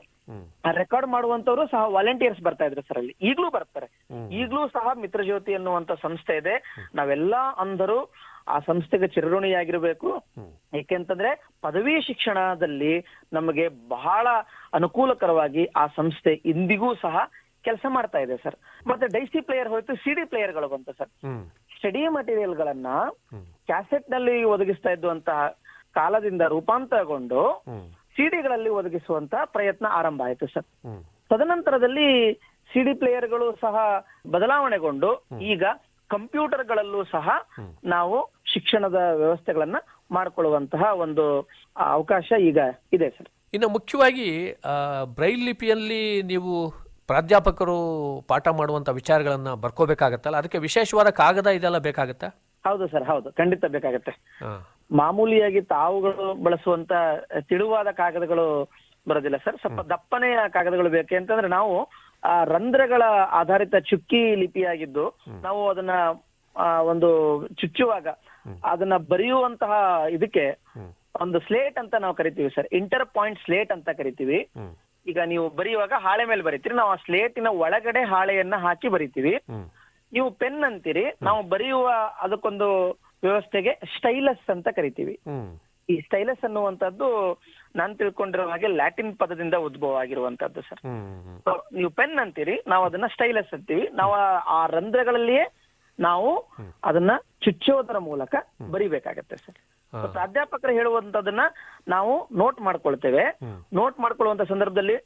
ಆ ರೆಕಾರ್ಡ್ ಮಾಡುವಂತವ್ರು ಸಹ ವಾಲಂಟಿಯರ್ಸ್ ಬರ್ತಾ ಇದ್ರು ಸರ್ ಅಲ್ಲಿ. ಈಗ್ಲೂ ಬರ್ತಾರೆ. ಈಗ್ಲೂ ಸಹ ಮಿತ್ರಜ್ಯೋತಿ ಅನ್ನುವಂತ ಸಂಸ್ಥೆ ಇದೆ. ನಾವೆಲ್ಲಾ ಅಂಧರು ಆ ಸಂಸ್ಥೆಗೆ ಚಿರಋಣಿಯಾಗಿರ್ಬೇಕು. ಏಕೆಂತಂದ್ರೆ ಪದವಿ ಶಿಕ್ಷಣದಲ್ಲಿ ನಮಗೆ ಬಹಳ ಅನುಕೂಲಕರವಾಗಿ ಆ ಸಂಸ್ಥೆ ಇಂದಿಗೂ ಸಹ ಕೆಲಸ ಮಾಡ್ತಾ ಇದೆ ಸರ್. ಮತ್ತೆ ಡೈಸಿ ಪ್ಲೇಯರ್ ಹೋಯ್ತು ಸಿಡಿ ಪ್ಲೇಯರ್ಗಳು ಬಂತು ಸರ್. ಸ್ಟಡಿ ಮಟೀರಿಯಲ್ ಗಳನ್ನ ಕ್ಯಾಸೆಟ್ನಲ್ಲಿ ಒದಗಿಸ್ತಾ ಇದ್ದಂತಹ ಕಾಲದಿಂದ ರೂಪಾಂತರಗೊಂಡು. ಸಿಡಿಗಳಲ್ಲಿ ಒದಗಿಸುವಂತ ಪ್ರಯತ್ನ ಆರಂಭ ಆಯಿತು ಸರ್. ತದನಂತರದಲ್ಲಿ ಸಿಡಿ ಪ್ಲೇಯರ್ಗಳು ಸಹ ಬದಲಾವಣೆಗೊಂಡು ಈಗ ಕಂಪ್ಯೂಟರ್ಗಳಲ್ಲೂ ಸಹ ನಾವು ಶಿಕ್ಷಣದ ವ್ಯವಸ್ಥೆಗಳನ್ನ ಮಾಡಿಕೊಳ್ಳುವಂತಹ ಒಂದು ಅವಕಾಶ ಈಗ ಇದೆ ಸರ್. ಇನ್ನು ಮುಖ್ಯವಾಗಿ ಬ್ರೈಲ್ ಲಿಪಿಯಲ್ಲಿ ನೀವು ಪ್ರಾಧ್ಯಾಪಕರು ಪಾಠ ಮಾಡುವಂತ ವಿಚಾರಗಳನ್ನ ಬರ್ಕೋಬೇಕಾಗತ್ತಲ್ಲ? ಅದಕ್ಕೆ ವಿಶೇಷವಾದ ಕಾಗದ ಇದೆಲ್ಲ ಬೇಕಾಗತ್ತಾ? ಹೌದು ಸರ್ ಹೌದು. ಖಂಡಿತ ಬೇಕಾಗತ್ತೆ. ಮಾಮೂಲಿಯಾಗಿ ತಾವುಗಳು ಬಳಸುವಂತ ತಿಳುವಾದ ಕಾಗದಗಳು ಬರೋದಿಲ್ಲ ಸರ್. ಸ್ವಲ್ಪ ದಪ್ಪನೆಯ ಕಾಗದಗಳು ಬೇಕೆ? ಅಂತಂದ್ರೆ ನಾವು ಆ ರಂಧ್ರಗಳ ಆಧಾರಿತ ಚುಕ್ಕಿ ಲಿಪಿಯಾಗಿದ್ದು ನಾವು ಅದನ್ನ ಒಂದು ಚುಚ್ಚುವಾಗ ಅದನ್ನ ಬರೆಯುವಂತಹ ಇದಕ್ಕೆ ಒಂದು ಸ್ಲೇಟ್ ಅಂತ ನಾವು ಕರಿತೀವಿ ಸರ್. ಇಂಟರ್ ಪಾಯಿಂಟ್ ಸ್ಲೇಟ್ ಅಂತ ಕರಿತೀವಿ. ಈಗ ನೀವು ಬರೆಯುವಾಗ ಹಾಳೆ ಮೇಲೆ ಬರೀತೀರಿ. ನಾವು ಆ ಸ್ಲೇಟಿನ ಒಳಗಡೆ ಹಾಳೆಯನ್ನ ಹಾಕಿ ಬರಿತೀವಿ. ನೀವು ಪೆನ್ ಅಂತೀರಿ. ನಾವು ಬರೆಯುವ ಅದಕ್ಕೊಂದು ವ್ಯವಸ್ಥೆಗೆ ಸ್ಟೈಲಸ್ ಅಂತ ಕರಿತೀವಿ. ಈ ಸ್ಟೈಲಸ್ ಅನ್ನುವಂಥದ್ದು ನಾನ್ ತಿಳ್ಕೊಂಡಿರೋ ಹಾಗೆ ಲ್ಯಾಟಿನ್ ಪದದಿಂದ ಉದ್ಭವ ಆಗಿರುವಂತದ್ದು ಸರ್ ನೀವು ಪೆನ್ ಅಂತೀರಿ ನಾವು ಅದನ್ನ ಸ್ಟೈಲಸ್ ಅಂತೀವಿ. ನಾವು ಆ- ರಂಧ್ರಗಳಲ್ಲಿಯೇ ನಾವು ಅದನ್ನ ಚುಚ್ಚೋದರ ಮೂಲಕ ಬರಿಬೇಕಾಗತ್ತೆ ಸರ್. ಪ್ರಾಧ್ಯಾಪಕರು ಹೇಳುವಂತದನ್ನ ನಾವು ನೋಟ್ ಮಾಡ್ಕೊಳ್ತೇವೆ. ನೋಟ್ ಮಾಡ್ಕೊಳ್ಳುವಂತ ಸಂದರ್ಭದಲ್ಲಿ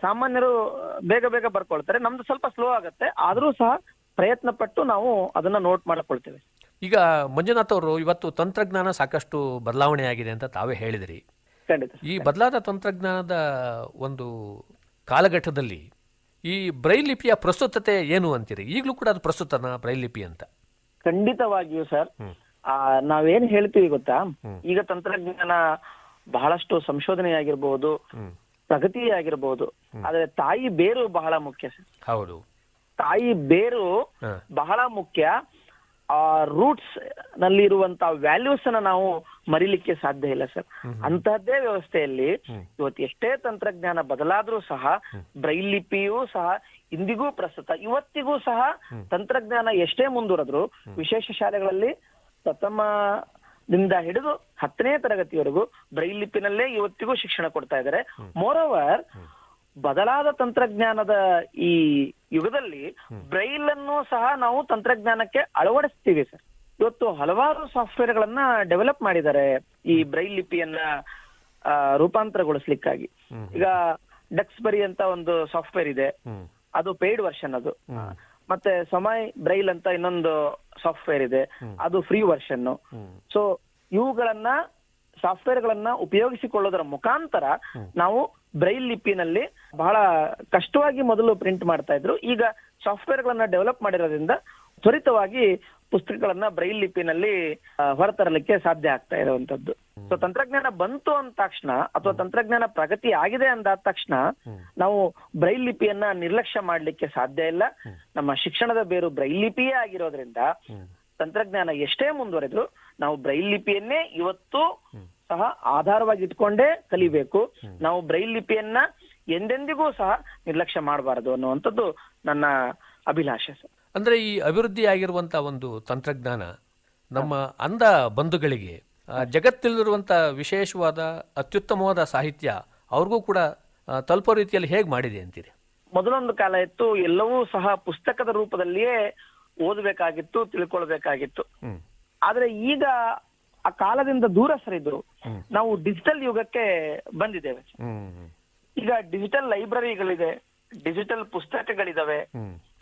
ಸಾಮಾನ್ಯರು ಬೇಗ ಬೇಗ ಬರ್ಕೊಳ್ತಾರೆ. ನಮ್ದು ಸ್ವಲ್ಪ ಸ್ಲೋ ಆಗುತ್ತೆ. ಆದ್ರೂ ಸಹ ಪ್ರಯತ್ನ ಪಟ್ಟು ನಾವು ಅದನ್ನ ನೋಟ್ ಮಾಡ್ಕೊಳ್ತೇವೆ. ಈಗ ಮಂಜುನಾಥ್ ಅವರು ಇವತ್ತು ತಂತ್ರಜ್ಞಾನ ಸಾಕಷ್ಟು ಬದಲಾವಣೆ ಆಗಿದೆ ಅಂತ ತಾವೇ ಹೇಳಿದಿರಿ. ಈ ಬದಲಾದ ತಂತ್ರಜ್ಞಾನದ ಒಂದು ಕಾಲಘಟ್ಟದಲ್ಲಿ ಈ ಬ್ರೈಲ್ ಲಿಪಿಯ ಪ್ರಸ್ತುತತೆ ಏನು ಅಂತೀರಿ? ಈಗಲೂ ಕೂಡ ಅದು ಪ್ರಸ್ತುತನ ಬ್ರೈಲ್ ಲಿಪಿ ಅಂತ? ಖಂಡಿತವಾಗಿಯೂ ಸರ್. ನಾವೇನ್ ಹೇಳ್ತೀವಿ ಗೊತ್ತಾ? ಈಗ ತಂತ್ರಜ್ಞಾನ ಬಹಳಷ್ಟು ಸಂಶೋಧನೆ ಆಗಿರಬಹುದು. ಪ್ರಗತಿ ಆಗಿರಬಹುದು ಆದ್ರೆ ತಾಯಿ ಬೇರು ಬಹಳ ಮುಖ್ಯ ಸರ್. ಹೌದು. ತಾಯಿ ಬೇರು ಬಹಳ ಮುಖ್ಯ. ಆ ರೂಟ್ಸ್ನಲ್ಲಿ ಇರುವಂತ ವ್ಯಾಲ್ಯೂಸ್ ಅನ್ನ ನಾವು ಮರಿಲಿಕ್ಕೆ ಸಾಧ್ಯ ಇಲ್ಲ ಸರ್ ಅಂತಹದ್ದೇ ವ್ಯವಸ್ಥೆಯಲ್ಲಿ ಇವತ್ತು ಎಷ್ಟೇ ತಂತ್ರಜ್ಞಾನ ಬದಲಾದ್ರೂ ಸಹ ಬ್ರೈಲ್ ಲಿಪಿಯೂ ಸಹ ಇಂದಿಗೂ ಪ್ರಸ್ತುತ ಇವತ್ತಿಗೂ ಸಹ ತಂತ್ರಜ್ಞಾನ ಎಷ್ಟೇ ಮುಂದುವರೆದ್ರು ವಿಶೇಷ ಶಾಲೆಗಳಲ್ಲಿ ಪ್ರಥಮದಿಂದ ಹಿಡಿದು ಹತ್ತನೇ ತರಗತಿವರೆಗೂ ಬ್ರೈಲ್ ಲಿಪಿನಲ್ಲೇ ಇವತ್ತಿಗೂ ಶಿಕ್ಷಣ ಕೊಡ್ತಾ ಇದ್ದಾರೆ. ಮೋರೋವರ್ ಬದಲಾದ ತಂತ್ರಜ್ಞಾನದ ಈ ಯುಗದಲ್ಲಿ ಬ್ರೈಲ್ ಅನ್ನು ಸಹ ನಾವು ತಂತ್ರಜ್ಞಾನಕ್ಕೆ ಅಳವಡಿಸ್ತೀವಿ ಸರ್. ಇವತ್ತು ಹಲವಾರು ಸಾಫ್ಟ್ವೇರ್ ಗಳನ್ನ ಡೆವಲಪ್ ಮಾಡಿದ್ದಾರೆ ಈ ಬ್ರೈಲ್ ಲಿಪಿಯನ್ನ ರೂಪಾಂತರಗೊಳಿಸ್ಲಿಕ್ಕಾಗಿ. ಈಗ ಡಕ್ಸ್ಬರಿ ಅಂತ ಒಂದು ಸಾಫ್ಟ್ವೇರ್ ಇದೆ. ಅದು ಪೇಯ್ಡ್ ವರ್ಷನ್ ಅದು. ಮತ್ತೆ ಸಮಯ್ ಬ್ರೈಲ್ ಅಂತ ಇನ್ನೊಂದು ಸಾಫ್ಟ್ವೇರ್ ಇದೆ. ಅದು ಫ್ರೀ ವರ್ಷನ್ ಸೊ ಇವುಗಳನ್ನ ಸಾಫ್ಟ್ವೇರ್ ಗಳನ್ನ ಉಪಯೋಗಿಸಿಕೊಳ್ಳೋದರ ಮುಖಾಂತರ ನಾವು ಬ್ರೈಲ್ ಲಿಪಿನಲ್ಲಿ ಬಹಳ ಕಷ್ಟವಾಗಿ ಮೊದಲು ಪ್ರಿಂಟ್ ಮಾಡ್ತಾ ಇದ್ರು. ಈಗ ಸಾಫ್ಟ್ವೇರ್ ಗಳನ್ನ ಡೆವಲಪ್ ಮಾಡಿರೋದ್ರಿಂದ ತ್ವರಿತವಾಗಿ ಪುಸ್ತಕಗಳನ್ನ ಬ್ರೈಲ್ ಲಿಪಿನಲ್ಲಿ ಹೊರತರಲಿಕ್ಕೆ ಸಾಧ್ಯ ಆಗ್ತಾ ಇರುವಂತದ್ದು. ಸೊ ತಂತ್ರಜ್ಞಾನ ಬಂತು ಅಂದ ತಕ್ಷಣ ಅಥವಾ ತಂತ್ರಜ್ಞಾನ ಪ್ರಗತಿ ಆಗಿದೆ ಅಂದಾದ ತಕ್ಷಣ ನಾವು ಬ್ರೈಲ್ ಲಿಪಿಯನ್ನ ನಿರ್ಲಕ್ಷ್ಯ ಮಾಡ್ಲಿಕ್ಕೆ ಸಾಧ್ಯ ಇಲ್ಲ. ನಮ್ಮ ಶಿಕ್ಷಣದ ಬೇರು ಬ್ರೈಲ್ ಲಿಪಿಯೇ ಆಗಿರೋದ್ರಿಂದ ತಂತ್ರಜ್ಞಾನ ಎಷ್ಟೇ ಮುಂದುವರೆದ್ರು ನಾವು ಬ್ರೈಲ್ ಲಿಪಿಯನ್ನೇ ಇವತ್ತು ಸಹ ಆಧಾರವಾಗಿ ಇಟ್ಕೊಂಡೇ ಕಲಿಬೇಕು. ನಾವು ಬ್ರೈಲ್ ಲಿಪಿಯನ್ನ ಎಂದೆಂದಿಗೂ ಸಹ ನಿರ್ಲಕ್ಷ್ಯ ಮಾಡಬಾರದು ಅನ್ನುವಂಥದ್ದು ನನ್ನ ಅಭಿಲಾಷೆ ಸರ್. ಅಂದ್ರೆ ಈ ಅಭಿವೃದ್ಧಿ ಆಗಿರುವಂತ ಒಂದು ತಂತ್ರಜ್ಞಾನ ನಮ್ಮ ಅಂಧ ಬಂಧುಗಳಿಗೆ ಜಗತ್ತಲ್ಲಿರುವಂತ ವಿಶೇಷವಾದ ಅತ್ಯುತ್ತಮವಾದ ಸಾಹಿತ್ಯ ಅವ್ರಿಗೂ ಕೂಡ ತಲುಪೋ ರೀತಿಯಲ್ಲಿ ಹೇಗೆ ಮಾಡಿದೆ ಅಂತೀರಿ? ಮೊದಲೊಂದು ಕಾಲ ಇತ್ತು ಎಲ್ಲವೂ ಸಹ ಪುಸ್ತಕದ ರೂಪದಲ್ಲಿಯೇ ಓದಬೇಕಾಗಿತ್ತು ತಿಳ್ಕೊಳ್ಬೇಕಾಗಿತ್ತು. ಆದ್ರೆ ಈಗ ಆ ಕಾಲದಿಂದ ದೂರ ಸರಿದು ನಾವು ಡಿಜಿಟಲ್ ಯುಗಕ್ಕೆ ಬಂದಿದ್ದೇವೆ. ಈಗ ಡಿಜಿಟಲ್ ಲೈಬ್ರರಿಗಳಿದೆ ಡಿಜಿಟಲ್ ಪುಸ್ತಕಗಳಿದಾವೆ.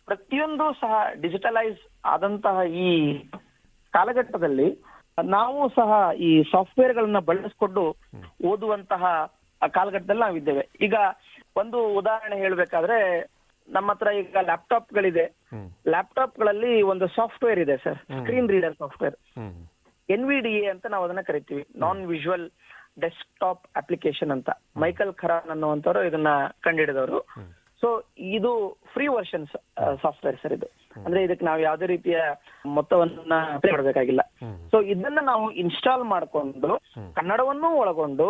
ಪ್ರತಿಯೊಂದು ಸಹ ಡಿಜಿಟಲೈಸ್ ಆದಂತಹ ಈ ಕಾಲಘಟ್ಟದಲ್ಲಿ ನಾವು ಸಹ ಈ ಸಾಫ್ಟ್ವೇರ್ ಗಳನ್ನ ಬಳಸಿಕೊಂಡು ಓದುವಂತಹ ಆ ಕಾಲಘಟ್ಟದಲ್ಲಿ ನಾವಿದ್ದೇವೆ. ಈಗ ಒಂದು ಉದಾಹರಣೆ ಹೇಳ್ಬೇಕಾದ್ರೆ ನಮ್ಮ ಹತ್ರ ಈಗ ಲ್ಯಾಪ್ಟಾಪ್ ಗಳಿದೆ. ಲ್ಯಾಪ್ಟಾಪ್ಗಳಲ್ಲಿ ಒಂದು ಸಾಫ್ಟ್ವೇರ್ ಇದೆ sir. Screen reader software N V D A ಅಂತ ನಾವು ಅದನ್ನ ಕರಿತೀವಿ. ನಾನ್ ವಿಜುವಲ್ ಡೆಸ್ಕ್ಟಾಪ್ ಅಪ್ಲಿಕೇಶನ್ ಅಂತ. ಮೈಕಲ್ ಖರಾನ್ ಅನ್ನುವಂಥವ್ರು ಇದನ್ನ ಕಂಡುಹಿಡಿದವರು ಸೊ ಇದು ಫ್ರೀ ವರ್ಷನ್ ಸಾಫ್ಟ್ವೇರ್ ಸರ್ ಇದು. ಅಂದ್ರೆ ಇದಕ್ಕೆ ನಾವು ಯಾವುದೇ ರೀತಿಯ ಮೊತ್ತವನ್ನ ಪೇ ಮಾಡಬೇಕಾಗಿಲ್ಲ. ಸೊ ಇದನ್ನ ನಾವು ಇನ್ಸ್ಟಾಲ್ ಮಾಡಿಕೊಂಡು ಕನ್ನಡವನ್ನೂ ಒಳಗೊಂಡು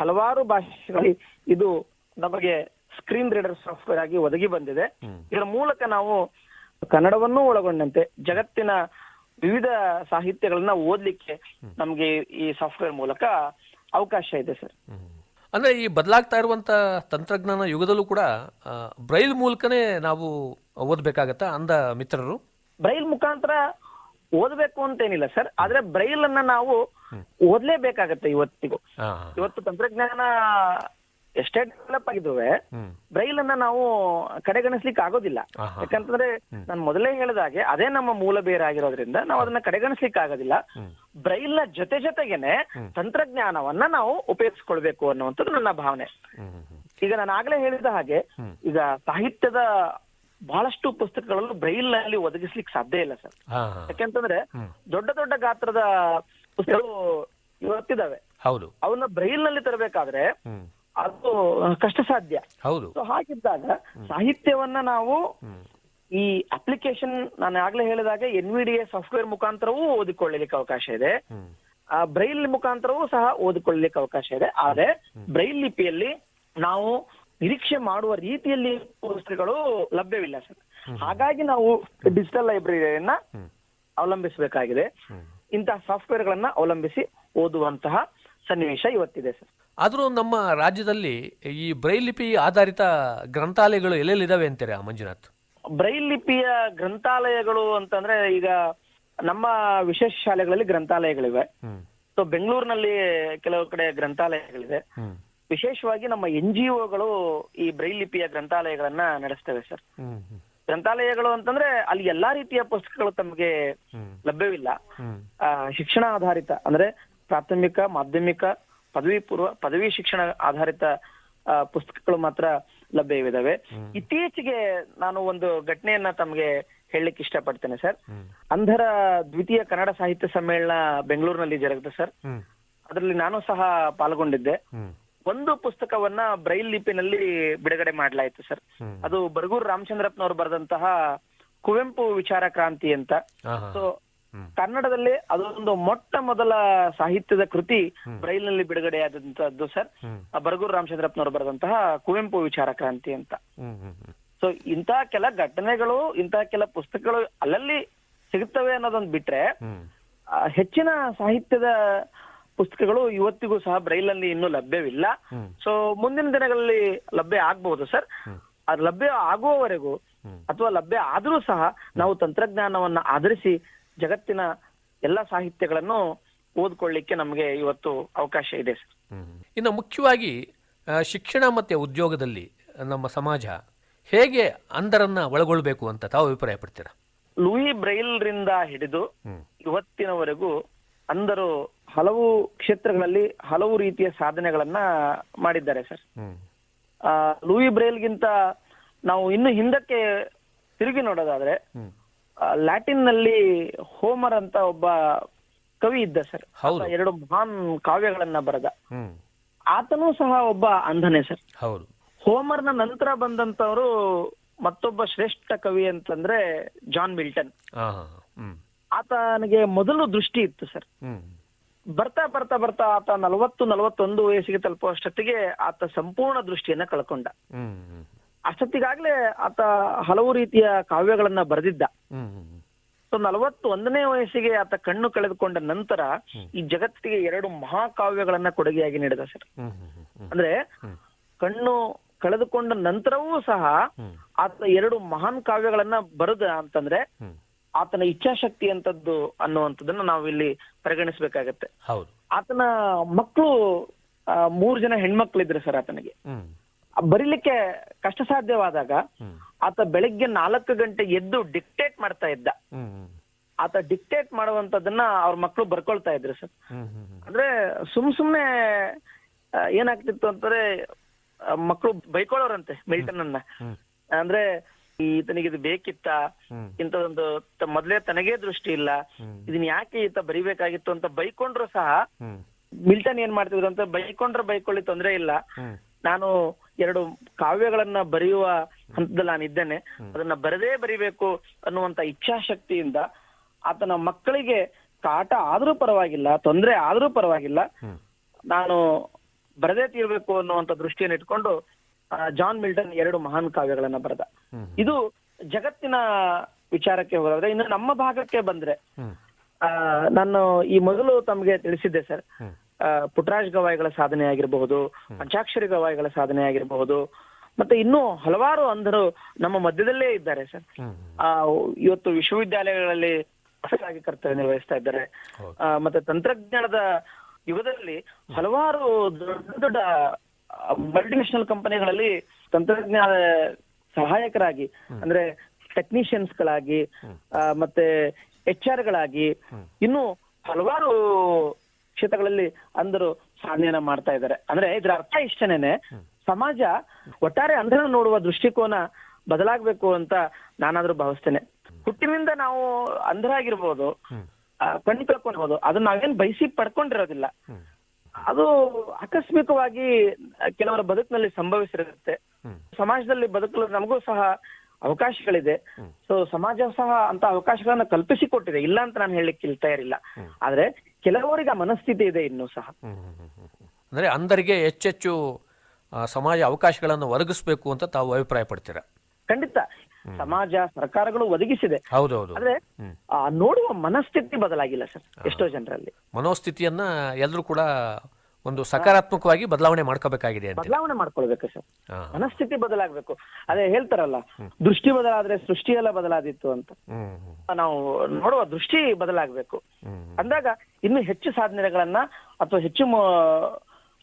ಹಲವಾರು ಭಾಷೆಗಳಲ್ಲಿ ಇದು ನಮಗೆ ಸ್ಕ್ರೀನ್ ರೀಡರ್ ಸಾಫ್ಟ್ವೇರ್ ಆಗಿ ಒದಗಿ ಬಂದಿದೆ. ಇದರ ಮೂಲಕ ನಾವು ಕನ್ನಡವನ್ನೂ ಒಳಗೊಂಡಂತೆ ಜಗತ್ತಿನ ವಿವಿಧ ಸಾಹಿತ್ಯಗಳನ್ನ ಓದ್ಲಿಕ್ಕೆ ನಮ್ಗೆ ಈ ಸಾಫ್ಟ್ವೇರ್ ಮೂಲಕ ಅವಕಾಶ ಇದೆ ಸರ್. ಅಂದ್ರೆ ಈ ಬದಲಾಗ್ತಾ ಇರುವಂತ ತಂತ್ರಜ್ಞಾನ ಯುಗದಲ್ಲೂ ಕೂಡ ಬ್ರೈಲ್ ಮೂಲಕನೇ ನಾವು ಓದ್ಬೇಕಾಗತ್ತ ಅಂದ ಮಿತ್ರರು? ಬ್ರೈಲ್ ಮುಖಾಂತರ ಓದ್ಬೇಕು ಅಂತೇನಿಲ್ಲ ಸರ್. ಆದ್ರೆ ಬ್ರೈಲ್ ಅನ್ನ ನಾವು ಓದ್ಲೇಬೇಕಾಗತ್ತೆ ಇವತ್ತಿಗೂ. ಇವತ್ತು ತಂತ್ರಜ್ಞಾನ ಎಷ್ಟೇ ಡೆವಲಪ್ ಆಗಿದ್ದಾವೆ ಬ್ರೈಲ್ ಅನ್ನ ನಾವು ಕಡೆಗಣಿಸ್ಲಿಕ್ಕೆ ಆಗೋದಿಲ್ಲ. ಯಾಕಂತಂದ್ರೆ ನಾನು ಮೊದಲೇ ಹೇಳಿದಾಗೆ ಅದೇ ನಮ್ಮ ಮೂಲ ಬೇರೆ ಆಗಿರೋದ್ರಿಂದ ನಾವು ಅದನ್ನ ಕಡೆಗಣಿಸ್ಲಿಕ್ಕೆ ಆಗೋದಿಲ್ಲ. ಬ್ರೈಲ್ನ ಜೊತೆ ಜೊತೆಗೇನೆ ತಂತ್ರಜ್ಞಾನವನ್ನ ನಾವು ಉಪಯೋಗಿಸ್ಕೊಳ್ಬೇಕು ಅನ್ನುವಂಥದ್ದು ನನ್ನ ಭಾವನೆ. ಈಗ ನಾನು ಆಗ್ಲೇ ಹೇಳಿದ ಹಾಗೆ ಈಗ ಸಾಹಿತ್ಯದ ಬಹಳಷ್ಟು ಪುಸ್ತಕಗಳನ್ನು ಬ್ರೈಲ್ನಲ್ಲಿ ಒದಗಿಸ್ಲಿಕ್ಕೆ ಸಾಧ್ಯ ಇಲ್ಲ ಸರ್. ಯಾಕೆಂತಂದ್ರೆ ದೊಡ್ಡ ದೊಡ್ಡ ಗಾತ್ರದ ಪುಸ್ತಕಗಳು ಇವತ್ತಿದಾವೆ. ಹೌದು. ಅವನ್ನ ಬ್ರೈಲ್ನಲ್ಲಿ ತರಬೇಕಾದ್ರೆ ಅದು ಕಷ್ಟ ಸಾಧ್ಯ ಹೌದು. ಸೊ ಹಾಗಿದ್ದಾಗ ಸಾಹಿತ್ಯವನ್ನ ನಾವು ಈ ಅಪ್ಲಿಕೇಶನ್ ನಾನು ಆಗ್ಲೇ ಹೇಳಿದಾಗ N V D A software ಮುಖಾಂತರವೂ ಓದಿಕೊಳ್ಳಲಿಕ್ಕೆ ಅವಕಾಶ ಇದೆ. ಆ ಬ್ರೈಲ್ ಮುಖಾಂತರವೂ ಸಹ ಓದಿಕೊಳ್ಳಲಿಕ್ಕೆ ಅವಕಾಶ ಇದೆ. ಆದ್ರೆ ಬ್ರೈಲ್ ಲಿಪಿಯಲ್ಲಿ ನಾವು ನಿರೀಕ್ಷೆ ಮಾಡುವ ರೀತಿಯಲ್ಲಿ ಪುಸ್ತಕಗಳು ಲಭ್ಯವಿಲ್ಲ ಸರ್. ಹಾಗಾಗಿ ನಾವು ಡಿಜಿಟಲ್ ಲೈಬ್ರರಿಯನ್ನ ಅವಲಂಬಿಸಬೇಕಾಗಿದೆ. ಇಂತಹ ಸಾಫ್ಟ್ವೇರ್ ಗಳನ್ನ ಅವಲಂಬಿಸಿ ಓದುವಂತಹ ಸನ್ನಿವೇಶ ಇವತ್ತಿದೆ ಸರ್. ಆದರೂ ನಮ್ಮ ರಾಜ್ಯದಲ್ಲಿ ಈ ಬ್ರೈಲ್ ಲಿಪಿ ಆಧಾರಿತ ಗ್ರಂಥಾಲಯಗಳು ಎಲ್ಲೆಲ್ಲಿದ್ದಾವೆ ಅಂತೀರಾ ಮಂಜುನಾಥ್? ಬ್ರೈಲ್ ಲಿಪಿಯ ಗ್ರಂಥಾಲಯಗಳು ಅಂತಂದ್ರೆ ಈಗ ನಮ್ಮ ವಿಶೇಷ ಶಾಲೆಗಳಲ್ಲಿ ಗ್ರಂಥಾಲಯಗಳಿವೆ. ಸೊ ಬೆಂಗಳೂರಿನಲ್ಲಿ ಕೆಲವು ಕಡೆ ಗ್ರಂಥಾಲಯಗಳಿದೆ. ವಿಶೇಷವಾಗಿ ನಮ್ಮ ಎನ್ ಜಿ ಒಗಳು ಈ ಬ್ರೈಲ್ ಲಿಪಿಯ ಗ್ರಂಥಾಲಯಗಳನ್ನ ನಡೆಸ್ತೇವೆ ಸರ್. ಗ್ರಂಥಾಲಯಗಳು ಅಂತಂದ್ರೆ ಅಲ್ಲಿ ಎಲ್ಲಾ ರೀತಿಯ ಪುಸ್ತಕಗಳು ತಮಗೆ ಲಭ್ಯವಿಲ್ಲ. ಆ, ಶಿಕ್ಷಣ ಆಧಾರಿತ ಅಂದ್ರೆ ಪ್ರಾಥಮಿಕ ಮಾಧ್ಯಮಿಕ ಪದವಿ ಪೂರ್ವ ಪದವಿ ಶಿಕ್ಷಣ ಆಧಾರಿತ ಪುಸ್ತಕಗಳು ಮಾತ್ರ ಲಭ್ಯವಿದಾವೆ. ಇತ್ತೀಚೆಗೆ ನಾನು ಒಂದು ಘಟನೆಯನ್ನ ತಮಗೆ ಹೇಳಲಿಕ್ಕೆ ಇಷ್ಟಪಡ್ತೇನೆ ಸರ್. ಅಂಧರ ದ್ವಿತೀಯ ಕನ್ನಡ ಸಾಹಿತ್ಯ ಸಮ್ಮೇಳನ ಬೆಂಗಳೂರಿನಲ್ಲಿ ಜರುಗಿದೆ ಸರ್. ಅದರಲ್ಲಿ ನಾನು ಸಹ ಪಾಲ್ಗೊಂಡಿದ್ದೆ. ಒಂದು ಪುಸ್ತಕವನ್ನ ಬ್ರೈಲ್ ಲಿಪಿನಲ್ಲಿ ಬಿಡುಗಡೆ ಮಾಡಲಾಯಿತು ಸರ್. ಅದು ಬರಗೂರು ರಾಮಚಂದ್ರಪ್ಪನವರು ಬರೆದಂತಹ ಕುವೆಂಪು ವಿಚಾರ ಕ್ರಾಂತಿ ಅಂತ. ಸೊ. ಕನ್ನಡದಲ್ಲಿ ಅದೊಂದು ಮೊಟ್ಟ ಮೊದಲ ಸಾಹಿತ್ಯದ ಕೃತಿ ಬ್ರೈಲ್ನಲ್ಲಿ ಬಿಡುಗಡೆಯಾದಂತದ್ದು ಸರ್. ಹ್ಮ್. ಆ ಬರಗೂರು ರಾಮಚಂದ್ರಪ್ಪನವರು ಬರೆದಂತಹ ಕುವೆಂಪು ವಿಚಾರ ಕ್ರಾಂತಿ ಅಂತ. ಸೊ ಇಂತಹ ಕೆಲ ಘಟನೆಗಳು ಇಂತಹ ಕೆಲ ಪುಸ್ತಕಗಳು ಅಲ್ಲಲ್ಲಿ ಸಿಗುತ್ತವೆ ಅನ್ನೋದೊಂದು ಬಿಟ್ರೆ ಹೆಚ್ಚಿನ ಸಾಹಿತ್ಯದ ಪುಸ್ತಕಗಳು ಇವತ್ತಿಗೂ ಸಹ ಬ್ರೈಲ್ ಅಲ್ಲಿ ಇನ್ನೂ ಲಭ್ಯವಿಲ್ಲ. ಸೊ ಮುಂದಿನ ದಿನಗಳಲ್ಲಿ ಲಭ್ಯ ಆಗ್ಬಹುದು ಸರ್. ಅದು ಲಭ್ಯ ಆಗುವವರೆಗೂ ಅಥವಾ ಲಭ್ಯ ಆದರೂ ಸಹ ನಾವು ತಂತ್ರಜ್ಞಾನವನ್ನ ಆಧರಿಸಿ ಜಗತ್ತಿನ ಎಲ್ಲ ಸಾಹಿತ್ಯಗಳನ್ನು ಓದ್ಕೊಳ್ಳಿಕ್ಕೆ ನಮಗೆ ಇವತ್ತು ಅವಕಾಶ ಇದೆ ಸರ್. ಇನ್ನು ಮುಖ್ಯವಾಗಿ ಶಿಕ್ಷಣ ಮತ್ತು ಉದ್ಯೋಗದಲ್ಲಿ ನಮ್ಮ ಸಮಾಜ ಹೇಗೆ ಅಂದರನ್ನ ಒಳಗೊಳ್ಬೇಕು ಅಂತ ತಾವು ಅಭಿಪ್ರಾಯ ಪಡ್ತೀರಾ ಲೂಯಿ ಬ್ರೈಲ್ ರಿಂದ ಹಿಡಿದು ಇವತ್ತಿನವರೆಗೂ ಅಂದರು ಹಲವು ಕ್ಷೇತ್ರಗಳಲ್ಲಿ ಹಲವು ರೀತಿಯ ಸಾಧನೆಗಳನ್ನ ಮಾಡಿದ್ದಾರೆ ಸರ್. ಲೂಯಿ ಬ್ರೈಲ್ಗಿಂತ ನಾವು ಇನ್ನು ಹಿಂದಕ್ಕೆ ತಿರುಗಿ ನೋಡೋದಾದ್ರೆ ಲ್ಯಾಟಿನ್ನಲ್ಲಿ ಹೋಮರ್ ಅಂತ ಒಬ್ಬ ಕವಿ ಇದ್ದ ಸರ್. ಹೌದು. ಎರಡು ಮಹಾನ್ ಕಾವ್ಯಗಳನ್ನ ಬರೆದ. ಆತನೂ ಸಹ ಒಬ್ಬ ಅಂಧನೇ ಸರ್. ಹೌದು. ಹೋಮರ್ನ ನಂತರ ಬಂದಂತವರು ಮತ್ತೊಬ್ಬ ಶ್ರೇಷ್ಠ ಕವಿ ಅಂತಂದ್ರೆ ಜಾನ್ ಮಿಲ್ಟನ್. ಆತನಿಗೆ ಮೊದಲು ದೃಷ್ಟಿ ಇತ್ತು ಸರ್. ಬರ್ತಾ ಬರ್ತಾ ಬರ್ತಾ ಆತ ನಲವತ್ತು ನಲವತ್ತೊಂದು ವಯಸ್ಸಿಗೆ ತಲುಪುವಷ್ಟೊತ್ತಿಗೆ ಆತ ಸಂಪೂರ್ಣ ದೃಷ್ಟಿಯನ್ನ ಕಳ್ಕೊಂಡ. ಅಷ್ಟೊತ್ತಿಗಾಗ್ಲೇ ಆತ ಹಲವು ರೀತಿಯ ಕಾವ್ಯಗಳನ್ನ ಬರೆದಿದ್ದ. ಸೊ ನಲವತ್ತು ಒಂದನೇ ವಯಸ್ಸಿಗೆ ಆತ ಕಣ್ಣು ಕಳೆದುಕೊಂಡ ನಂತರ ಈ ಜಗತ್ತಿಗೆ ಎರಡು ಮಹಾಕಾವ್ಯಗಳನ್ನ ಕೊಡುಗೆಯಾಗಿ ನೀಡಿದ ಸರ್. ಅಂದ್ರೆ ಕಣ್ಣು ಕಳೆದುಕೊಂಡ ನಂತರವೂ ಸಹ. ಆತ ಎರಡು ಮಹಾನ್ ಕಾವ್ಯಗಳನ್ನ ಬರೆದ ಅಂತಂದ್ರೆ ಆತನ ಇಚ್ಛಾಶಕ್ತಿ ಅಂತದ್ದು ಅನ್ನುವಂಥದ್ದನ್ನ ನಾವು ಇಲ್ಲಿ ಪರಿಗಣಿಸ್ಬೇಕಾಗತ್ತೆ. ಆತನ ಮಕ್ಕಳು ಮೂರು ಜನ ಹೆಣ್ಮಕ್ಳಿದ್ರು ಸರ್ ಆತನಿಗೆ. ಬರೀಲಿಕ್ಕೆ ಕಷ್ಟ ಸಾಧ್ಯವಾದಾಗ ಆತ ಬೆಳಿಗ್ಗೆ ನಾಲ್ಕು ಗಂಟೆ ಎದ್ದು ಡಿಕ್ಟೇಟ್ ಮಾಡ್ತಾ ಇದ್ದ. ಆತ ಡಿಕ್ಟೇಟ್ ಮಾಡುವಂತದನ್ನ ಅವ್ರ ಮಕ್ಕಳು ಬರ್ಕೊಳ್ತಾ ಇದ್ರು ಸರ್. ಅಂದ್ರೆ ಸುಮ್ ಸುಮ್ನೆ ಏನಾಗ್ತಿತ್ತು ಅಂತಂದ್ರೆ ಮಕ್ಕಳು ಬೈಕೊಳ್ಳೋರಂತೆ ಮಿಲ್ಟನ್ ಅನ್ನ ಅಂದ್ರೆ ಈತನಿಗೆ ಇದು ಬೇಕಿತ್ತ. ಇಂಥದೊಂದು ಮೊದಲೇ ತನಗೇ ದೃಷ್ಟಿ ಇಲ್ಲ. ಇದನ್ ಯಾಕೆ ಈತ ಬರಿಬೇಕಾಗಿತ್ತು ಅಂತ ಬೈಕೊಂಡ್ರು ಸಹ ಮಿಲ್ಟನ್ ಏನ್ ಮಾಡ್ತಿದ್ರು ಅಂತ ಬೈಕೊಂಡ್ರೆ ಬೈಕೊಳ್ಳಿ ತೊಂದ್ರೆ ಇಲ್ಲ. ನಾನು ಎರಡು ಕಾವ್ಯಗಳನ್ನ ಬರೆಯುವ ಹಂತದಲ್ಲಿ ನಾನಿದ್ದೇನೆ ಅದನ್ನ ಬರದೇ ಬರಿಬೇಕು ಅನ್ನುವಂತ ಇಚ್ಛಾಶಕ್ತಿಯಿಂದ ಆತನ ಮಕ್ಕಳಿಗೆ ಕಾಟ ಆದ್ರೂ ಪರವಾಗಿಲ್ಲ ತೊಂದರೆ ಆದ್ರೂ ಪರವಾಗಿಲ್ಲ. ನಾನು ಬರದೇ ತೀರ್ಬೇಕು ಅನ್ನುವಂತ ದೃಷ್ಟಿಯನ್ನು ಇಟ್ಕೊಂಡು ಜಾನ್ ಮಿಲ್ಟನ್ ಎರಡು ಮಹಾನ್ ಕಾವ್ಯಗಳನ್ನ ಬರೆದ. ಇದು ಜಗತ್ತಿನ ವಿಚಾರಕ್ಕೆ ಹೋದ್ರೆ ಇನ್ನು ನಮ್ಮ ಭಾಗಕ್ಕೆ ಬಂದ್ರೆ ಆ, ನಾನು ಈ ಮೊದಲು ತಮಗೆ ತಿಳಿಸಿದ್ದೆ ಸರ್. ಆ, ಗವಾಯಿಗಳ ಸಾಧನೆ ಆಗಿರಬಹುದು ಪಂಚಾಕ್ಷರಿ ಗವಾಯಿಗಳ ಸಾಧನೆ ಆಗಿರಬಹುದು ಮತ್ತೆ ಇನ್ನೂ ಹಲವಾರು ಅಂಧರು ನಮ್ಮ ಮಧ್ಯದಲ್ಲೇ ಇದ್ದಾರೆ ಸರ್. ಆ ಇವತ್ತು ವಿಶ್ವವಿದ್ಯಾಲಯಗಳಲ್ಲಿ ಆಗಿ ಕರ್ತವ್ಯ ನಿರ್ವಹಿಸ್ತಾ ಇದ್ದಾರೆ. ಮತ್ತೆ ತಂತ್ರಜ್ಞಾನದ ಯುಗದಲ್ಲಿ ಹಲವಾರು ದೊಡ್ಡ ದೊಡ್ಡ ಮಲ್ಟಿನ್ಯಾಷನಲ್ ಕಂಪನಿಗಳಲ್ಲಿ ತಂತ್ರಜ್ಞಾನ ಸಹಾಯಕರಾಗಿ ಅಂದ್ರೆ ಟೆಕ್ನಿಷಿಯನ್ಸ್ ಗಳಾಗಿ ಮತ್ತೆ ಎಚ್ ಆರ್ ಗಳಾಗಿ ಇನ್ನು ಹಲವಾರು ಕ್ಷೇತ್ರಗಳಲ್ಲಿ ಅಂದರು ಸಾಧನೆಯನ್ನ ಮಾಡ್ತಾ ಇದ್ದಾರೆ. ಅಂದ್ರೆ ಇದ್ರ ಅರ್ಥ ಇಷ್ಟನೇನೆ ಸಮಾಜ ಒಟ್ಟಾರೆ ಅಂಧರನ್ನು ನೋಡುವ ದೃಷ್ಟಿಕೋನ ಬದಲಾಗಬೇಕು ಅಂತ ನಾನಾದ್ರೂ ಭಾವಿಸ್ತೇನೆ. ಹುಟ್ಟಿನಿಂದ ನಾವು ಅಂಧರಾಗಿರ್ಬೋದು ಕಣ್ಣು ಕಳ್ಕೊಂಡಿರ್ಬೋದು ಅದನ್ನ ನಾವೇನ್ ಬಯಸಿ ಪಡ್ಕೊಂಡಿರೋದಿಲ್ಲ. ಅದು ಆಕಸ್ಮಿಕವಾಗಿ ಕೆಲವರ ಬದುಕಿನಲ್ಲಿ ಸಂಭವಿಸಿರುತ್ತೆ. ಸಮಾಜದಲ್ಲಿ ಬದುಕಲು ನಮಗೂ ಸಹ ಅವಕಾಶಗಳಿದೆ. ಸೊ ಸಮಾಜ ಸಹ ಅಂತ ಅವಕಾಶಗಳನ್ನ ಕಲ್ಪಿಸಿಕೊಟ್ಟಿದೆ. ಇಲ್ಲ ಅಂತ ನಾನು ಹೇಳಲಿಕ್ಕೆ ತಯಾರಿಲ್ಲ. ಆದ್ರೆ ಕೆಲವರಿಗೆ ಆ ಮನಸ್ಥಿತಿ ಇದೆ ಇನ್ನೂ ಸಹ. ಅಂದ್ರೆ ಅಂದರಿಗೆ ಹೆಚ್ಚೆಚ್ಚು ಸಮಾಜ ಅವಕಾಶಗಳನ್ನು ಒದಗಿಸಬೇಕು ಅಂತ ತಾವು ಅಭಿಪ್ರಾಯ ಪಡ್ತೀರಾ ಖಂಡಿತ ಸಮಾಜ ಸರ್ಕಾರಗಳು ಒದಗಿಸಿದೆ. ಹೌದೌದು. ಆದ್ರೆ ಆ ನೋಡುವ ಮನಸ್ಥಿತಿ ಬದಲಾಗಿಲ್ಲ ಸರ್ ಎಷ್ಟೋ ಜನರಲ್ಲಿ. ಮನೋಸ್ಥಿತಿಯನ್ನ ಎಲ್ಲರೂ ಕೂಡ ಒಂದು ಸಕಾರಾತ್ಮಕವಾಗಿ ಬದಲಾವಣೆ ಮಾಡ್ಕೋಬೇಕಾಗಿದೆ ಅಂತ ಬದಲಾವಣೆ ಮಾಡ್ಕೊಳ್ಬೇಕು ಸರ್. ಮನಸ್ಥಿತಿ ಬದಲಾಗಬೇಕು. ಅದೇ ಹೇಳ್ತಾರಲ್ಲ ದೃಷ್ಟಿ ಬದಲಾದ್ರೆ ಸೃಷ್ಟಿ ಎಲ್ಲ ಬದಲಾದಿತ್ತು ಅಂತ. ನಾವು ನೋಡುವ ದೃಷ್ಟಿ ಬದಲಾಗಬೇಕು. ಅಂದಾಗ ಇನ್ನು ಹೆಚ್ಚು ಸಾಧನೆಗಳನ್ನ ಅಥವಾ ಹೆಚ್ಚು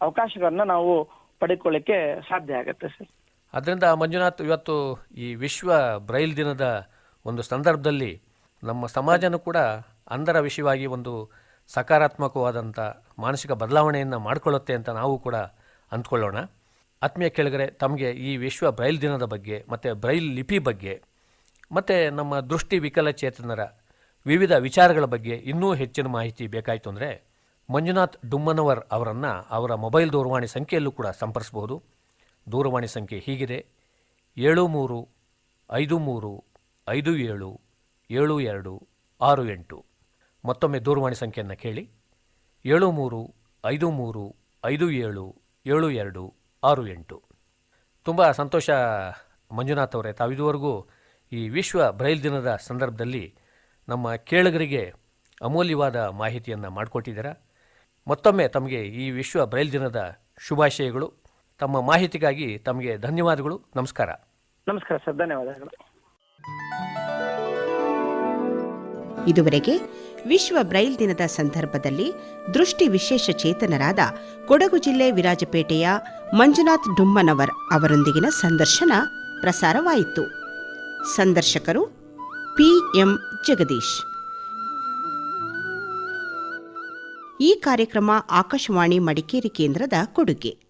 ಅವಕಾಶಗಳನ್ನ ನಾವು ಪಡೆದುಕೊಳ್ಳಿಕ್ಕೆ ಸಾಧ್ಯ ಆಗತ್ತೆ ಸರ್. ಅದರಿಂದ ಮಂಜುನಾಥ್ ಇವತ್ತು ಈ ವಿಶ್ವ ಬ್ರೈಲ್ ದಿನದ ಒಂದು ಸಂದರ್ಭದಲ್ಲಿ ನಮ್ಮ ಸಮಾಜನೂ ಕೂಡ ಅಂದರ ವಿಷಯವಾಗಿ ಒಂದು ಸಕಾರಾತ್ಮಕವಾದಂಥ ಮಾನಸಿಕ ಬದಲಾವಣೆಯನ್ನು ಮಾಡಿಕೊಳ್ಳುತ್ತೆ ಅಂತ ನಾವು ಕೂಡ ಅಂದ್ಕೊಳ್ಳೋಣ. ಆತ್ಮೀಯ ಕೆಳಗರೆ, ತಮಗೆ ಈ ವಿಶ್ವ ಬ್ರೈಲ್ ದಿನದ ಬಗ್ಗೆ, ಮತ್ತು ಬ್ರೈಲ್ ಲಿಪಿ ಬಗ್ಗೆ, ಮತ್ತು ನಮ್ಮ ದೃಷ್ಟಿ ವಿಕಲಚೇತನರ ವಿವಿಧ ವಿಚಾರಗಳ ಬಗ್ಗೆ ಇನ್ನೂ ಹೆಚ್ಚಿನ ಮಾಹಿತಿ ಬೇಕಾಯಿತು ಅಂದರೆ ಮಂಜುನಾಥ್ ಡುಮ್ಮನವರ್ ಅವರನ್ನು ಅವರ ಮೊಬೈಲ್ ದೂರವಾಣಿ ಸಂಖ್ಯೆಯಲ್ಲೂ ಕೂಡ ಸಂಪರ್ಸ್ಬೋದು ದೂರವಾಣಿ ಸಂಖ್ಯೆ ಹೀಗಿದೆ. ಏಳು ಮೂರು ಐದು ಮೂರು ಐದು ಏಳು ಏಳು ಎರಡು ಆರು ಎಂಟು. ಮತ್ತೊಮ್ಮೆ ದೂರವಾಣಿ ಸಂಖ್ಯೆಯನ್ನು ಕೇಳಿ. ಏಳು ಮೂರು ಐದು ಮೂರು ಐದು ಏಳು ಏಳು ಎರಡು ಆರು ಎಂಟು. ತುಂಬ ಸಂತೋಷ ಮಂಜುನಾಥ್ ಅವರೇ ತಾವಿದುವರೆಗೂ ಈ ವಿಶ್ವ ಬ್ರೈಲ್ ದಿನದ ಸಂದರ್ಭದಲ್ಲಿ ನಮ್ಮ ಕೇಳುಗರಿಗೆ ಅಮೂಲ್ಯವಾದ ಮಾಹಿತಿಯನ್ನು ಮಾಡಿಕೊಟ್ಟಿದ್ದೀರಾ? ಮತ್ತೊಮ್ಮೆ ತಮಗೆ ಈ ವಿಶ್ವ ಬ್ರೈಲ್ ದಿನದ ಶುಭಾಶಯಗಳು. ತಮ್ಮ ಮಾಹಿತಿಗಾಗಿ ತಮಗೆ ಧನ್ಯವಾದಗಳು. ನಮಸ್ಕಾರ. ನಮಸ್ಕಾರ ಸರ್ ಧನ್ಯವಾದಗಳು. ಇದುವರೆಗೆ ವಿಶ್ವ ಬ್ರೈಲ್ ದಿನದ ಸಂದರ್ಭದಲ್ಲಿ ದೃಷ್ಟಿ ವಿಶೇಷ ಚೇತನರಾದ ಕೊಡಗು ಜಿಲ್ಲೆ ವಿರಾಜಪೇಟೆಯ ಮಂಜುನಾಥ್ ಡುಮ್ಮನವರ್ ಅವರೊಂದಿಗಿನ ಸಂದರ್ಶನ ಪ್ರಸಾರವಾಯಿತು. ಸಂದರ್ಶಕರು ಪಿಎಂ ಜಗದೀಶ್. ಈ ಕಾರ್ಯಕ್ರಮ ಆಕಾಶವಾಣಿ ಮಡಿಕೇರಿ ಕೇಂದ್ರದ ಕೊಡುಗೆ.